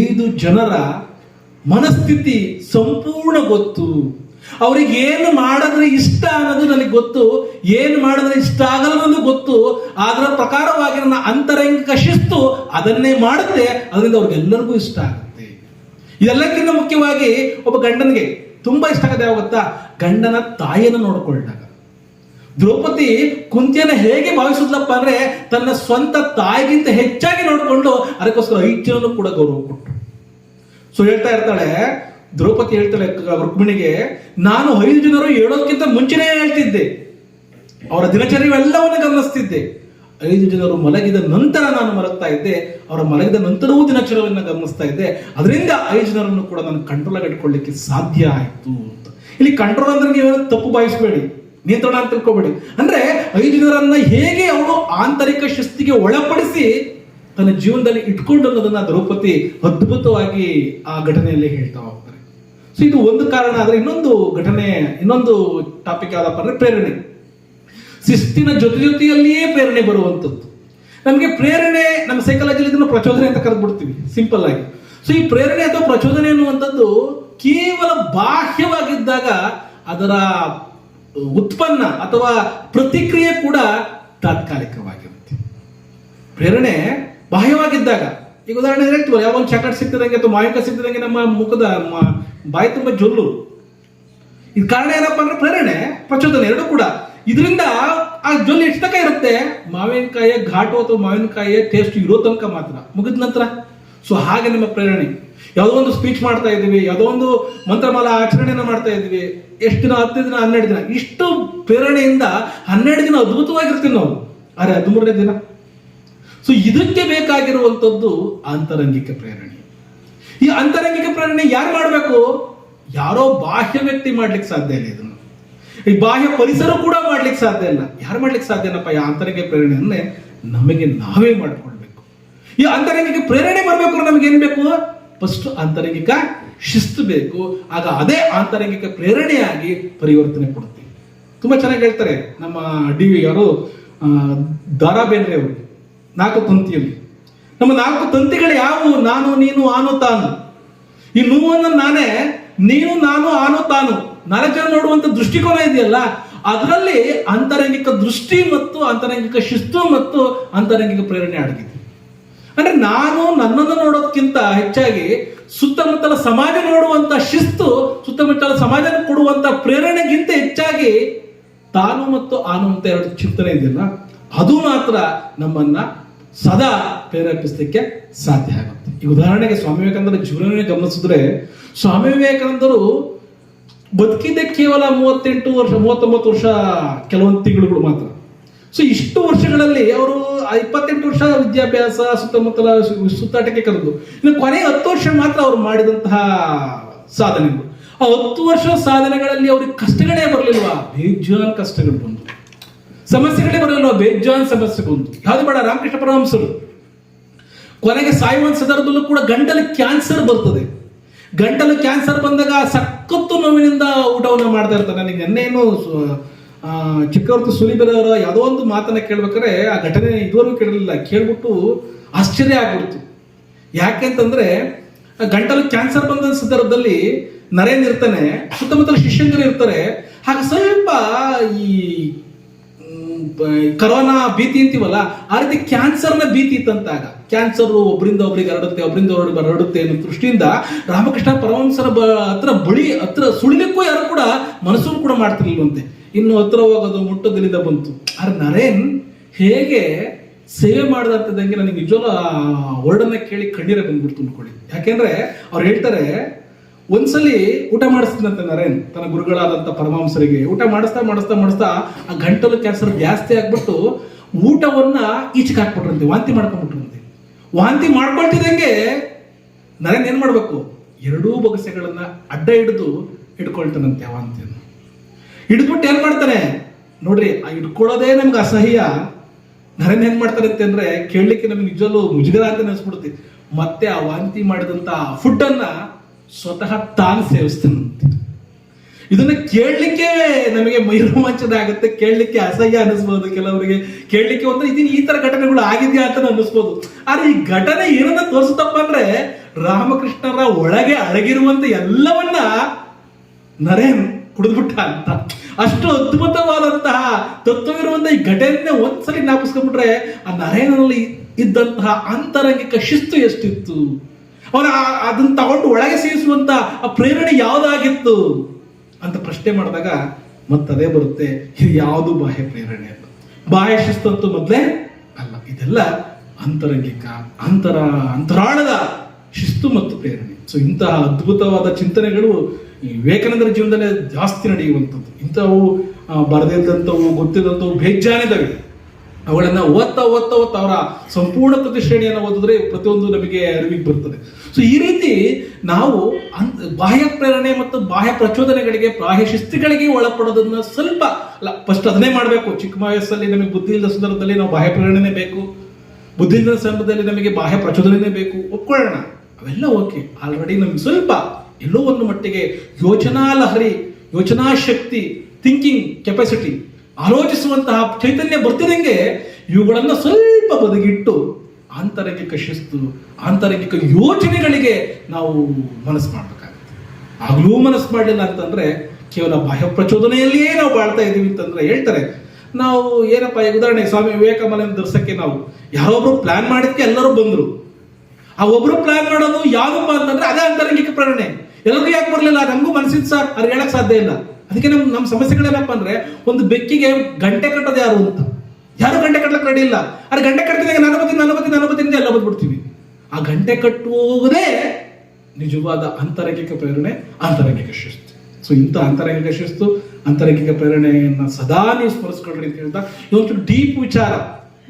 ಐದು ಜನರ ಮನಸ್ಥಿತಿ ಸಂಪೂರ್ಣ ಗೊತ್ತು. ಅವ್ರಿಗೆ ಏನು ಮಾಡಿದ್ರೆ ಇಷ್ಟ ಅನ್ನೋದು ನನಗೆ ಗೊತ್ತು, ಏನು ಮಾಡಿದ್ರೆ ಇಷ್ಟ ಆಗಲ್ಲ ಅನ್ನೋದು ಗೊತ್ತು ಅದರ ಪ್ರಕಾರವಾಗಿ ನನ್ನ ಅಂತರಂಗಿಕ ಶಿಸ್ತು ಅದನ್ನೇ ಮಾಡುತ್ತೆ, ಅದರಿಂದ ಅವ್ರಿಗೆಲ್ಲರಿಗೂ ಇಷ್ಟ ಆಗುತ್ತೆ. ಇದೆಲ್ಲಕ್ಕಿಂತ ಮುಖ್ಯವಾಗಿ ಒಬ್ಬ ಗಂಡನಿಗೆ ತುಂಬಾ ಇಷ್ಟ ಯಾವ ಗೊತ್ತಾ? ಗಂಡನ ತಾಯಿಯನ್ನು ನೋಡಿಕೊಂಡಾಗ. ದ್ರೌಪದಿ ಕುಂತಿಯನ್ನ ಹೇಗೆ ಭಾವಿಸಿದ್ಲಪ್ಪ ಅಂದ್ರೆ, ತನ್ನ ಸ್ವಂತ ತಾಯಿಗಿಂತ ಹೆಚ್ಚಾಗಿ ನೋಡಿಕೊಂಡು ಅದಕ್ಕೋಸ್ಕರ ಐದು ಕೂಡ ಗೌರವ ಕೊಟ್ಟರು ಸೊ ಹೇಳ್ತಾ ಇರ್ತಾಳೆ, ದ್ರೌಪದಿ ಹೇಳ್ತಾಳೆ ರುಕ್ಮಿಣಿಗೆ, ನಾನು ಐದು ಜನರು ಹೇಳೋದಕ್ಕಿಂತ ಮುಂಚೆನೇ ಹೇಳ್ತಿದ್ದೆ. ಅವರ ದಿನಚರಿವೆಲ್ಲವನ್ನು ಗಮನಿಸ್ತಿದ್ದೆ. ಐದು ಜನರು ಮಲಗಿದ ನಂತರ ನಾನು ಮಲಗ್ತಾ ಇದ್ದೆ. ಅವರ ಮಲಗಿದ ನಂತರವೂ ದಿನಚರಿಯನ್ನು ಗಮನಿಸ್ತಾ ಇದ್ದೆ. ಅದರಿಂದ ಐದು ಜನರನ್ನು ಕೂಡ ನಾನು ಕಂಟ್ರೋಲ್ ಇಟ್ಕೊಳ್ಳಿಕ್ಕೆ ಸಾಧ್ಯ ಆಯಿತು ಅಂತ. ಇಲ್ಲಿ ಕಂಟ್ರೋಲ್ ಅಂದ್ರೆ ನೀವು ತಪ್ಪು ಬಾಯಿಸ್ಬೇಡಿ ನಿಯಂತ್ರಣ ಅಂತ ತಿಳ್ಕೊಬೇಡಿ. ಅಂದ್ರೆ ಐದು ಜನರನ್ನ ಹೇಗೆ ಅವಳು ಆಂತರಿಕ ಶಿಸ್ತಿಗೆ ಒಳಪಡಿಸಿ ತನ್ನ ಜೀವನದಲ್ಲಿ ಇಟ್ಕೊಂಡು ಅನ್ನೋದನ್ನ ದ್ರೌಪದಿ ಅದ್ಭುತವಾಗಿ ಆ ಘಟನೆಯಲ್ಲಿ ಹೇಳ್ತಾ ಹೋಗ್ತಾರೆ. ಸೊ ಇದು ಒಂದು ಕಾರಣ, ಆದ್ರೆ ಇನ್ನೊಂದು ಘಟನೆ, ಇನ್ನೊಂದು ಟಾಪಿಕ್ ಯಾವ್ದಪ್ಪ ಅಂದ್ರೆ ಪ್ರೇರಣೆ. ಶಿಸ್ತಿನ ಜೊತೆ ಜೊತೆಯಲ್ಲಿಯೇ ಪ್ರೇರಣೆ ಬರುವಂಥದ್ದು. ನಮಗೆ ಪ್ರೇರಣೆ, ನಮ್ಮ ಸೈಕಾಲಜಿಲಿ ಇದನ್ನು ಪ್ರಚೋದನೆ ಅಂತ ಕರೆದ್ಬಿಡ್ತೀವಿ ಸಿಂಪಲ್ ಆಗಿ. ಸೊ ಈ ಪ್ರೇರಣೆ ಅಥವಾ ಪ್ರಚೋದನೆ ಅನ್ನುವಂಥದ್ದು ಕೇವಲ ಬಾಹ್ಯವಾಗಿದ್ದಾಗ ಅದರ ಉತ್ಪನ್ನ ಅಥವಾ ಪ್ರತಿಕ್ರಿಯೆ ಕೂಡ ತಾತ್ಕಾಲಿಕವಾಗಿರುತ್ತೆ. ಪ್ರೇರಣೆ ಬಾಹ್ಯವಾಗಿದ್ದಾಗ, ಈಗ ಉದಾಹರಣೆ ಹೇಳ್ತೀವಲ್ಲ ಯಾವ ಒಂದು ಚಾಕ್ಲೇಟ್ ಸಿಕ್ತಿದಂಗೆ ಅಥವಾ ಮಾವಿನಕಾಯಿ ಸಿಕ್ತಿದಂಗೆ ನಮ್ಮ ಮುಖದ ಬಾಯಿ ತುಂಬ ಜೊಲ್ಲು. ಇದು ಕಾರಣ ಏನಪ್ಪ ಅಂದ್ರೆ ಪ್ರೇರಣೆ ಪ್ರಚೋದನೆ ಎರಡು ಕೂಡ. ಇದರಿಂದ ಆ ಜೊಲ್ಲು ಎಷ್ಟು ತನಕ ಇರುತ್ತೆ? ಮಾವಿನಕಾಯಿಯ ಘಾಟು ಅಥವಾ ಮಾವಿನಕಾಯಿಯ ಟೇಸ್ಟ್ ಇರೋ ತನಕ ಮಾತ್ರ. ಮುಗಿದ ನಂತರ. ಸೊ ಹಾಗೆ ನಿಮ್ಮ ಪ್ರೇರಣೆ. ಯಾವುದೋ ಒಂದು ಸ್ಪೀಚ್ ಮಾಡ್ತಾ ಇದ್ದೀವಿ, ಯಾವುದೋ ಒಂದು ಮಂತ್ರಮಾಲ ಆಚರಣೆನ ಮಾಡ್ತಾ ಇದ್ದೀವಿ. ಎಷ್ಟು ದಿನ? ಹತ್ತು ದಿನ, ಹನ್ನೆರಡು ದಿನ. ಇಷ್ಟು ಪ್ರೇರಣೆಯಿಂದ ಹನ್ನೆರಡು ದಿನ ಅದ್ಭುತವಾಗಿರ್ತೀವಿ ನಾವು. ಅರೆ ಹದಿಮೂರನೇ ದಿನ. ಸೊ ಇದಕ್ಕೆ ಬೇಕಾಗಿರುವಂಥದ್ದು ಆಂತರಂಗಿಕ ಪ್ರೇರಣೆ. ಈ ಅಂತರಂಗಿಕ ಪ್ರೇರಣೆ ಯಾರು ಮಾಡಬೇಕು? ಯಾರೋ ಬಾಹ್ಯ ವ್ಯಕ್ತಿ ಮಾಡ್ಲಿಕ್ಕೆ ಸಾಧ್ಯ ಇಲ್ಲ ಇದನ್ನು. ಈ ಬಾಹ್ಯ ಪರಿಸರ ಕೂಡ ಮಾಡ್ಲಿಕ್ಕೆ ಸಾಧ್ಯ ಇಲ್ಲ. ಯಾರು ಮಾಡ್ಲಿಕ್ಕೆ ಸಾಧ್ಯನಪ್ಪ ಈ ಆಂತರಂಗಿಕ ಪ್ರೇರಣೆ ಅಂದ್ರೆ ನಮಗೆ ನಾವೇ ಮಾಡಿಕೊಳ್ಬೇಕು. ಈ ಅಂತರಂಗಿಕ ಪ್ರೇರಣೆ ಬರಬೇಕು ನಮ್ಗೆ ಏನ್ ಬೇಕು? ಫಸ್ಟ್ ಆಂತರಂಗಿಕ ಶಿಸ್ತು ಬೇಕು. ಆಗ ಅದೇ ಆಂತರಂಗಿಕ ಪ್ರೇರಣೆಯಾಗಿ ಪರಿವರ್ತನೆ ಕೊಡುತ್ತೆ. ತುಂಬಾ ಚೆನ್ನಾಗಿ ಹೇಳ್ತಾರೆ ನಮ್ಮ ಡಿ ವಿ ಯಾರು ದಾರಾ ಬೇಂದ್ರೆ ಅವರು. ನಾಲ್ಕು ತಂತಿಯಲ್ಲಿ ನಮ್ಮ ನಾಲ್ಕು ತಂತಿಗಳು ಯಾವುವು? ನಾನು, ನೀನು, ಆನು, ತಾನು. ಈ ನೋವನ್ನು ನಾನೇ, ನೀನು, ನಾನು, ಆನು, ತಾನು. ನಾಲ್ಕು ಜನ ನೋಡುವಂತ ದೃಷ್ಟಿಕೋನ ಇದೆಯಲ್ಲ, ಅದರಲ್ಲಿ ಅಂತರಂಗಿಕ ದೃಷ್ಟಿ ಮತ್ತು ಅಂತರಂಗಿಕ ಶಿಸ್ತು ಮತ್ತು ಅಂತರಂಗಿಕ ಪ್ರೇರಣೆ ಅಡಗಿದೆ. ಅಂದ್ರೆ ನಾನು ನನ್ನನ್ನು ನೋಡೋದಕ್ಕಿಂತ ಹೆಚ್ಚಾಗಿ ಸುತ್ತಮುತ್ತಲ ಸಮಾಜ ನೋಡುವಂತ ಶಿಸ್ತು, ಸುತ್ತಮುತ್ತಲ ಸಮಾಜ ಕೊಡುವಂತ ಪ್ರೇರಣೆಗಿಂತ ಹೆಚ್ಚಾಗಿ ತಾನು ಮತ್ತು ಆನು ಅಂತ ಎರಡು ಚಿಂತನೆ ಇದೆಯಲ್ಲ, ಅದು ಮಾತ್ರ ನಮ್ಮನ್ನ ಸದಾ ಪ್ರೇರೇಪಿಸಲಿಕ್ಕೆ ಸಾಧ್ಯ ಆಗುತ್ತೆ. ಈ ಉದಾಹರಣೆಗೆ ಸ್ವಾಮಿ ವಿವೇಕಾನಂದರ ಜೀವನವನ್ನೇ ಗಮನಿಸಿದ್ರೆ, ಸ್ವಾಮಿ ವಿವೇಕಾನಂದರು ಬದುಕಿದ್ದೆ ಕೇವಲ ಮೂವತ್ತೆಂಟು ವರ್ಷ, ಮೂವತ್ತೊಂಬತ್ತು ವರ್ಷ ಕೆಲವೊಂದು ತಿಂಗಳುಗಳು ಮಾತ್ರ. ಸೊ ಇಷ್ಟು ವರ್ಷಗಳಲ್ಲಿ ಅವರು ಇಪ್ಪತ್ತೆಂಟು ವರ್ಷ ವಿದ್ಯಾಭ್ಯಾಸ, ಸುತ್ತಮುತ್ತಲ ಸುತ್ತಾಟಕ್ಕೆ ಕರೆದು, ಇನ್ನು ಕೊನೆ ಹತ್ತು ವರ್ಷ ಮಾತ್ರ ಅವರು ಮಾಡಿದಂತಹ ಸಾಧನೆಗಳು. ಆ ಹತ್ತು ವರ್ಷ ಸಾಧನೆಗಳಲ್ಲಿ ಅವ್ರಿಗೆ ಕಷ್ಟಗಳೇ ಬರಲಿಲ್ವಾ? ಬೇಜಾನ್ ಕಷ್ಟಗಳು ಬಂದು. ಸಮಸ್ಯೆಗಳೇ ಬರಲ್ಲ ಬೇಜಾನ್ ಸಮಸ್ಯೆ ಬಂತು. ಯಾವುದು ಬೇಡ ರಾಮಕೃಷ್ಣ ಪರಮಹಂಸರು. ಕೊನೆಗೆ ಸಾಯುವಂತ ಸಂದರ್ಭದಲ್ಲೂ ಕೂಡ ಗಂಟಲು ಕ್ಯಾನ್ಸರ್ ಬರ್ತದೆ. ಗಂಟಲು ಕ್ಯಾನ್ಸರ್ ಬಂದಾಗ ಸಖತ್ತು ನೋವಿನಿಂದ ಊಟವನ್ನು ಮಾಡ್ತಾ ಇರ್ತಾರೆ. ನನಗೆ ಆ, ಚಿಕ್ಕವರ್ತು ಸುಲಿಬೆರವರ ಯಾವುದೋ ಒಂದು ಮಾತನ್ನ ಕೇಳ್ಬೇಕಾದ್ರೆ ಆ ಘಟನೆ ಇದುವರೆಗೂ ಕೇಳಲಿಲ್ಲ ಕೇಳ್ಬಿಟ್ಟು ಆಶ್ಚರ್ಯ ಆಗ್ಬಿಡ್ತು. ಯಾಕೆಂತಂದ್ರೆ ಗಂಟಲು ಕ್ಯಾನ್ಸರ್ ಬಂದ ಸಂದರ್ಭದಲ್ಲಿ ನರೇಂದ್ರ ಇರ್ತಾನೆ ಸುತ್ತಮುತ್ತಲ ಶಿಷ್ಯಂಗರು ಇರ್ತಾರೆ. ಹಾಗೆ ಸ್ವಲ್ಪ ಈ ಕರೋನಾ ಭೀತಿ ಅಂತೀವಲ್ಲ, ಆ ರೀತಿ ಕ್ಯಾನ್ಸರ್ನ ಭೀತಿ ಇತ್ತಂತಾಗ. ಕ್ಯಾನ್ಸರ್ ಒಬ್ಬರಿಂದ ಒಬ್ರಿಗೆ ಹರಡುತ್ತೆ ಒಬ್ಬರಿಂದ ಒಬ್ಬರಿಗೆ ಹರಡುತ್ತೆ ಅನ್ನೋ ದೃಷ್ಟಿಯಿಂದ ರಾಮಕೃಷ್ಣ ಪರಮಹಂಸರ ಹತ್ರ ಬಳಿ, ಹತ್ರ ಸುಳಿಲಿಕ್ಕೂ ಯಾರು ಕೂಡ ಮನಸ್ಸು ಕೂಡ ಮಾಡ್ತಿರ್ಲಿಲ್ವಂತೆ. ಇನ್ನು ಹತ್ರ ಹೋಗೋದು ಮುಟ್ಟೋದಿಲ್ಲಿಂದ ಬಂತು. ಆದ್ರೆ ನರೇನ್ ಹೇಗೆ ಸೇವೆ ಮಾಡದಂತದಂಗೆ ನನಗೆ ನಿಜವಾಗ ಆ ವರ್ಡನ್ನ ಕೇಳಿ ಕಣ್ಣೀರ ಬಂದ್ಬಿಡ್ತು ಅನ್ಕೊಳ್ಳಿ ಯಾಕೆಂದ್ರೆ ಅವ್ರು ಹೇಳ್ತಾರೆ ಒಂದ್ಸಲಿ ಊಟ ಮಾಡಿಸ್ತೀನಂತೆ ನರೇನ್ ತನ್ನ ಗುರುಗಳಾದಂತ ಪರಮಾಂಸರಿಗೆ ಊಟ ಮಾಡಿಸ್ತಾ ಮಾಡಿಸ್ತಾ ಮಾಡಿಸ್ತಾ ಆ ಗಂಟಲು ಕ್ಯಾನ್ಸರ್ ಜಾಸ್ತಿ ಆಗ್ಬಿಟ್ಟು ಊಟವನ್ನ ಈಚೆಗೆ ಹಾಕ್ಬಿಟ್ರಂತೆ, ವಾಂತಿ ಮಾಡ್ಕೊಂಡ್ಬಿಟ್ರಂತೆ. ವಾಂತಿ ಮಾಡ್ಕೊಳ್ತಿದಂಗೆ ನರೇನ್ ಏನ್ ಮಾಡ್ಬೇಕು? ಎರಡೂ ಬೊಗಸೆಗಳನ್ನ ಅಡ್ಡ ಹಿಡಿದು ಇಟ್ಕೊಳ್ತಾನಂತೆ ವಾಂತಿಯನ್ನು. ಹಿಡಿದ್ಬಿಟ್ಟು ಏನ್ ಮಾಡ್ತಾನೆ? ನೋಡ್ರಿ, ಆ ಇಟ್ಕೊಳ್ಳೋದೇ ನಮ್ಗೆ ಅಸಹ್ಯ. ನರೇನ್ ಏನ್ ಮಾಡ್ತಾರೆ ಅಂತಂದ್ರೆ ಕೇಳಲಿಕ್ಕೆ ನಮ್ಗೆ ನಿಜವಲ್ಲೂ ಮುಜುಗರ ಅಂತ ಅನಿಸ್ಬಿಡುತ್ತೆ ಮತ್ತೆ ಆ ವಾಂತಿ ಮಾಡಿದಂತ ಫುಡ್ ಅನ್ನ ಸ್ವತಃ ತಾನು ಸೇವಿಸ್ತಾನಂತೆ ಇದನ್ನ ಕೇಳಲಿಕ್ಕೆ ನಮಗೆ ಮೈರೋಮಾಂಚನ ಆಗುತ್ತೆ, ಕೇಳಲಿಕ್ಕೆ ಅಸಹ್ಯ ಅನಿಸ್ಬೋದು ಕೆಲವರಿಗೆ ಕೇಳಲಿಕ್ಕೆ ಒಂದು ಇದನ್ನ ಈ ತರ ಘಟನೆಗಳು ಆಗಿದೆಯಾ ಅಂತ ಅನ್ನಿಸ್ಬೋದು. ಆದ್ರೆ ಈ ಘಟನೆ ಏನನ್ನ ತೋರಿಸುತ್ತಪ್ಪ ಅಂದ್ರೆ ರಾಮಕೃಷ್ಣರ ಒಳಗೆ ಅಡಗಿರುವಂತ ಎಲ್ಲವನ್ನ ನರೇನ್ ಕುಡಿದ್ಬಿಟ್ಟ ಅಂತ. ಅಷ್ಟು ಅದ್ಭುತವಾದಂತಹ ತತ್ವವಿರುವಂತಹ ಈ ಘಟನೆ ಒಂದ್ಸಲಿ ಜ್ಞಾಪಿಸ್ಕೊಂಡ್ಬಿಟ್ರೆ ಆ ನರೇನಲ್ಲಿ ಇದ್ದಂತಹ ಅಂತರಂಗಿಕ ಶಿಸ್ತು ಎಷ್ಟಿತ್ತು? ಅವನ ಅದನ್ನ ತಗೊಂಡು ಒಳಗೆ ಸೇರಿಸುವಂತ ಆ ಪ್ರೇರಣೆ ಯಾವ್ದಾಗಿತ್ತು? ಅಂತ ಪ್ರಶ್ನೆ ಮಾಡಿದಾಗ ಮತ್ತದೇ ಬರುತ್ತೆ, ಇದು ಯಾವುದು ಬಾಹ್ಯ ಪ್ರೇರಣೆ ಅಲ್ಲ ಬಾಹ್ಯ ಶಿಸ್ತು ಅಂತೂ ಮೊದಲೇ ಅಲ್ಲ, ಇದೆಲ್ಲ ಅಂತರಂಗಿಕ, ಅಂತರ, ಅಂತರಾಳದ ಶಿಸ್ತು ಮತ್ತು ಪ್ರೇರಣೆ. ಸೊ ಇಂತಹ ಅದ್ಭುತವಾದ ಚಿಂತನೆಗಳು ವಿವೇಕಾನಂದರ ಜೀವನದಲ್ಲೇ ಜಾಸ್ತಿ ನಡೆಯುವಂಥದ್ದು. ಇಂಥವು ಬರದಿದ್ದಂಥವು, ಗೊತ್ತಿದ್ದಂಥವು ಬೇಜಾನಿದಾವೆ ಅವುಗಳನ್ನ ಓದ್ತಾ ಓದ್ತಾ ಓದ್ತಾ ಅವರ ಸಂಪೂರ್ಣ ಪ್ರತಿಶ್ರೇಣಿಯನ್ನು ಓದಿದ್ರೆ ಪ್ರತಿಯೊಂದು ನಮಗೆ ಅರಿವಿಗೆ ಬರ್ತದೆ. ಸೊ ಈ ರೀತಿ ನಾವು ಅನ್- ಬಾಹ್ಯ ಪ್ರೇರಣೆ ಮತ್ತು ಬಾಹ್ಯ ಪ್ರಚೋದನೆಗಳಿಗೆ, ಬಾಹ್ಯ ಶಿಸ್ತಿಗಳಿಗೆ ಒಳಪಡೋದನ್ನ ಸ್ವಲ್ಪ, ಅಲ್ಲ ಫಸ್ಟ್ ಅದನ್ನೇ ಮಾಡಬೇಕು. ಚಿಕ್ಕ ವಯಸ್ಸಲ್ಲಿ ನಮಗೆ ಬುದ್ಧಿ ಇಲ್ಲದ ಸಂದರ್ಭದಲ್ಲಿ ನಾವು ಬಾಹ್ಯ ಪ್ರೇರಣೆ ಬೇಕು. ಬುದ್ಧಿ ಇಲ್ಲದ ಸಂದರ್ಭದಲ್ಲಿ ನಮಗೆ ಬಾಹ್ಯ ಪ್ರಚೋದನೆ ಬೇಕು. ಒಪ್ಕೊಳ್ಳೋಣ. ಅವೆಲ್ಲ ಓಕೆ. ಆಲ್ರೆಡಿ ನಮ್ಗೆ ಸ್ವಲ್ಪ ಎಲ್ಲೋ ಒಂದು ಮಟ್ಟಿಗೆ ಯೋಚನಾ ಲಹರಿ ಯೋಚನಾ ಶಕ್ತಿ ಥಿಂಕಿಂಗ್ ಕೆಪಾಸಿಟಿ ಆಲೋಚಿಸುವಂತಹ ಚೈತನ್ಯ ಬರ್ತಿದಂಗೆ ಇವುಗಳನ್ನು ಸ್ವಲ್ಪ ಬದಿಗಿಟ್ಟು ಆಂತರಂಗಿಕ ಶಿಸ್ತು ಆಂತರಂಗಿಕ ಯೋಚನೆಗಳಿಗೆ ನಾವು ಮನಸ್ಸು ಮಾಡಬೇಕಾಗುತ್ತೆ. ಆಗಲೂ ಮನಸ್ಸು ಮಾಡಲಿಲ್ಲ ಅಂತಂದ್ರೆ ಕೇವಲ ಬಾಹ್ಯ ಪ್ರಚೋದನೆಯಲ್ಲಿಯೇ ನಾವು ಬಾಳ್ತಾ ಇದ್ದೀವಿ ಅಂತಂದ್ರೆ ಹೇಳ್ತಾರೆ. ನಾವು ಏನಪ್ಪ ಉದಾಹರಣೆ, ಸ್ವಾಮಿ ವಿವೇಕಾನಂದ ದರ್ಶಕ್ಕೆ ನಾವು ಯಾರೊಬ್ರು ಪ್ಲಾನ್ ಮಾಡಿದ್ಕೆ ಎಲ್ಲರೂ ಬಂದರು. ಆ ಒಬ್ರು ಪ್ಲಾನ್ ಮಾಡೋದು ಯಾವ್ದಪ್ಪ ಅಂತಂದ್ರೆ ಅದೇ ಅಂತರಂಗಿಕ ಪ್ರೇರಣೆ. ಎಲ್ಲರಿಗೂ ಯಾಕೆ ಬರಲಿಲ್ಲ? ನಮಗೂ ಮನಸ್ಸಿದ್ ಸರ್ ಅದ್ರ ಹೇಳಕ್ ಸಾಧ್ಯ ಇಲ್ಲ. ಅದಕ್ಕೆ ನಮ್ ನಮ್ಮ ಸಮಸ್ಯೆಗಳೇನಪ್ಪ ಅಂದ್ರೆ ಒಂದು ಬೆಕ್ಕಿಗೆ ಗಂಟೆ ಕಟ್ಟೋದು ಯಾರು ಅಂತ. ಯಾರು ಗಂಟೆ ಕಟ್ಟಲಕ್ಕೆ ರೆಡಿ ಇಲ್ಲ? ಅದು ಗಂಟೆ ಕಟ್ಟಿದಾಗ ನಾನು ಬತ್ತೀನಿ ನಾನು ಬತ್ತೀನಿ ನಾನು ಬತ್ತೀನಿ ಎಲ್ಲ ಬಂದ್ಬಿಡ್ತೀವಿ ಆ ಗಂಟೆ ಕಟ್ಟುವುದೇ ನಿಜವಾದ ಅಂತರಂಗಿಕ ಪ್ರೇರಣೆ, ಅಂತರಂಗಿಕ ಶಿಸ್ತು. ಸೊ ಇಂಥ ಅಂತರಂಗಿಕ ಶಿಸ್ತು, ಅಂತರಂಗಿಕ ಪ್ರೇರಣೆಯನ್ನ ಸದಾ ನೀವು ಸ್ಮರಿಸ್ಕೊಳ್ರಿ ಅಂತ ಹೇಳ್ತಾ ಇದೊಂಚೂರು ಡೀಪ್ ವಿಚಾರ.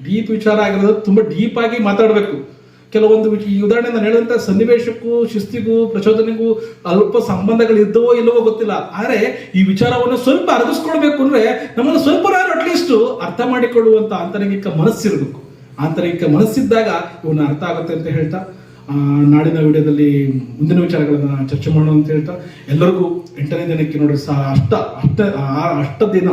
ಡೀಪ್ ವಿಚಾರ ಆಗಿರೋದು ತುಂಬಾ ಡೀಪ್ ಆಗಿ ಮಾತಾಡಬೇಕು. ಕೆಲವೊಂದು ಈ ಉದಾಹರಣೆ ನಾನು ಹೇಳಿದಂತ ಸನ್ನಿವೇಶಕ್ಕೂ, ಶಿಸ್ತಿಗೂ, ಪ್ರಚೋದನೆಗೂ ಅಲ್ಪ ಸಂಬಂಧಗಳು ಇದ್ದವೋ ಇಲ್ಲವೋ ಗೊತ್ತಿಲ್ಲ. ಆದರೆ ಈ ವಿಚಾರವನ್ನು ಸ್ವಲ್ಪ ಅರಗಿಸ್ಕೊಳ್ಬೇಕು ಅಂದ್ರೆ ನಮ್ಮನ್ನು ಸ್ವಲ್ಪ ಅಟ್ಲೀಸ್ಟ್ ಅರ್ಥ ಮಾಡಿಕೊಳ್ಳುವಂತ ಆಂತರಿಕ ಮನಸ್ಸಿರಬೇಕು. ಆಂತರಿಕ ಮನಸ್ಸಿದ್ದಾಗ ಇವನ್ನ ಅರ್ಥ ಆಗುತ್ತೆ ಅಂತ ಹೇಳ್ತಾ ನಾಡಿನ ವಿಡಿಯೋದಲ್ಲಿ ಮುಂದಿನ ವಿಚಾರಗಳನ್ನ ಚರ್ಚೆ ಮಾಡೋಣ ಅಂತ ಹೇಳ್ತಾ, ಎಲ್ಲರಿಗೂ ಎಂಟನೇ ದಿನಕ್ಕೆ ನೋಡ್ರಿ ಸಹ ಅಷ್ಟ ಅಷ್ಟ ಅಷ್ಟ ದಿನ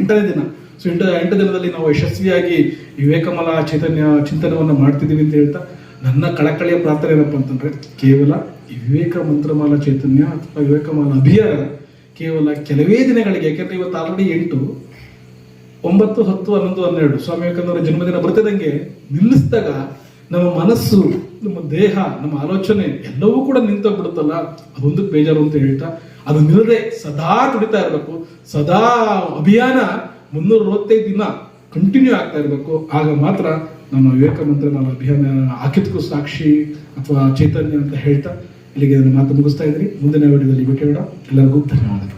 ಎಂಟನೇ ದಿನ. ಸೊ ಎಂಟು ಎಂಟು ದಿನದಲ್ಲಿ ನಾವು ಯಶಸ್ವಿಯಾಗಿ ವಿವೇಕಮಲ ಚೈತನ್ಯ ಚಿಂತನವನ್ನು ಮಾಡ್ತಿದ್ದೀವಿ ಅಂತ ಹೇಳ್ತಾ ನನ್ನ ಕಳಕಳಿಯ ಪ್ರಾರ್ಥನೆ ಏನಪ್ಪ ಅಂತಂದ್ರೆ, ಕೇವಲ ವಿವೇಕ ಮಂತ್ರಮಾಲ ಚೈತನ್ಯ ಅಥವಾ ವಿವೇಕಮಾಲ ಅಭಿಯಾನ ಕೇವಲ ಕೆಲವೇ ದಿನಗಳಿಗೆ, ಯಾಕೆಂದ್ರೆ ಇವತ್ತು ಆಲ್ರೆಡಿ ಎಂಟು, ಒಂಬತ್ತು, ಹತ್ತು, ಹನ್ನೊಂದು, ಹನ್ನೆರಡು, ಸ್ವಾಮಿ ವಿವೇಕಾನಂದರ ಜನ್ಮದಿನ ಬರ್ತಿದ್ದಂಗೆ ನಿಲ್ಲಿಸಿದಾಗ ನಮ್ಮ ಮನಸ್ಸು, ನಮ್ಮ ದೇಹ, ನಮ್ಮ ಆಲೋಚನೆ ಎಲ್ಲವೂ ಕೂಡ ನಿಂತೋಗ್ಬಿಡುತ್ತಲ್ಲ? ಅದೊಂದು ಬೇಜಾರು ಅಂತ ಹೇಳ್ತಾ, ಅದು ನಿಲ್ಲದೆ ಸದಾ ತುಡಿತಾ ಇರಬೇಕು. ಸದಾ ಅಭಿಯಾನ ಮುನ್ನೂರ ಅರವತ್ತೈದು ದಿನ ಕಂಟಿನ್ಯೂ ಆಗ್ತಾ ಇರಬೇಕು. ಆಗ ಮಾತ್ರ ನಮ್ಮ ವಿವೇಕ ನಾವು ಅಭಿಯಾನ ಹಾಕಿದಕ್ಕೂ ಸಾಕ್ಷಿ ಅಥವಾ ಚೈತನ್ಯ ಅಂತ ಹೇಳ್ತಾ ಇಲ್ಲಿಗೆ ಮಾತು ಮುಗಿಸ್ತಾ ಇದ್ರಿ ಮುಂದಿನ ವಿಡಿಯೋದಲ್ಲಿ ಮಾಡೋಣ ಎಲ್ಲರಿಗೂ ಧನ್ಯವಾದಗಳು.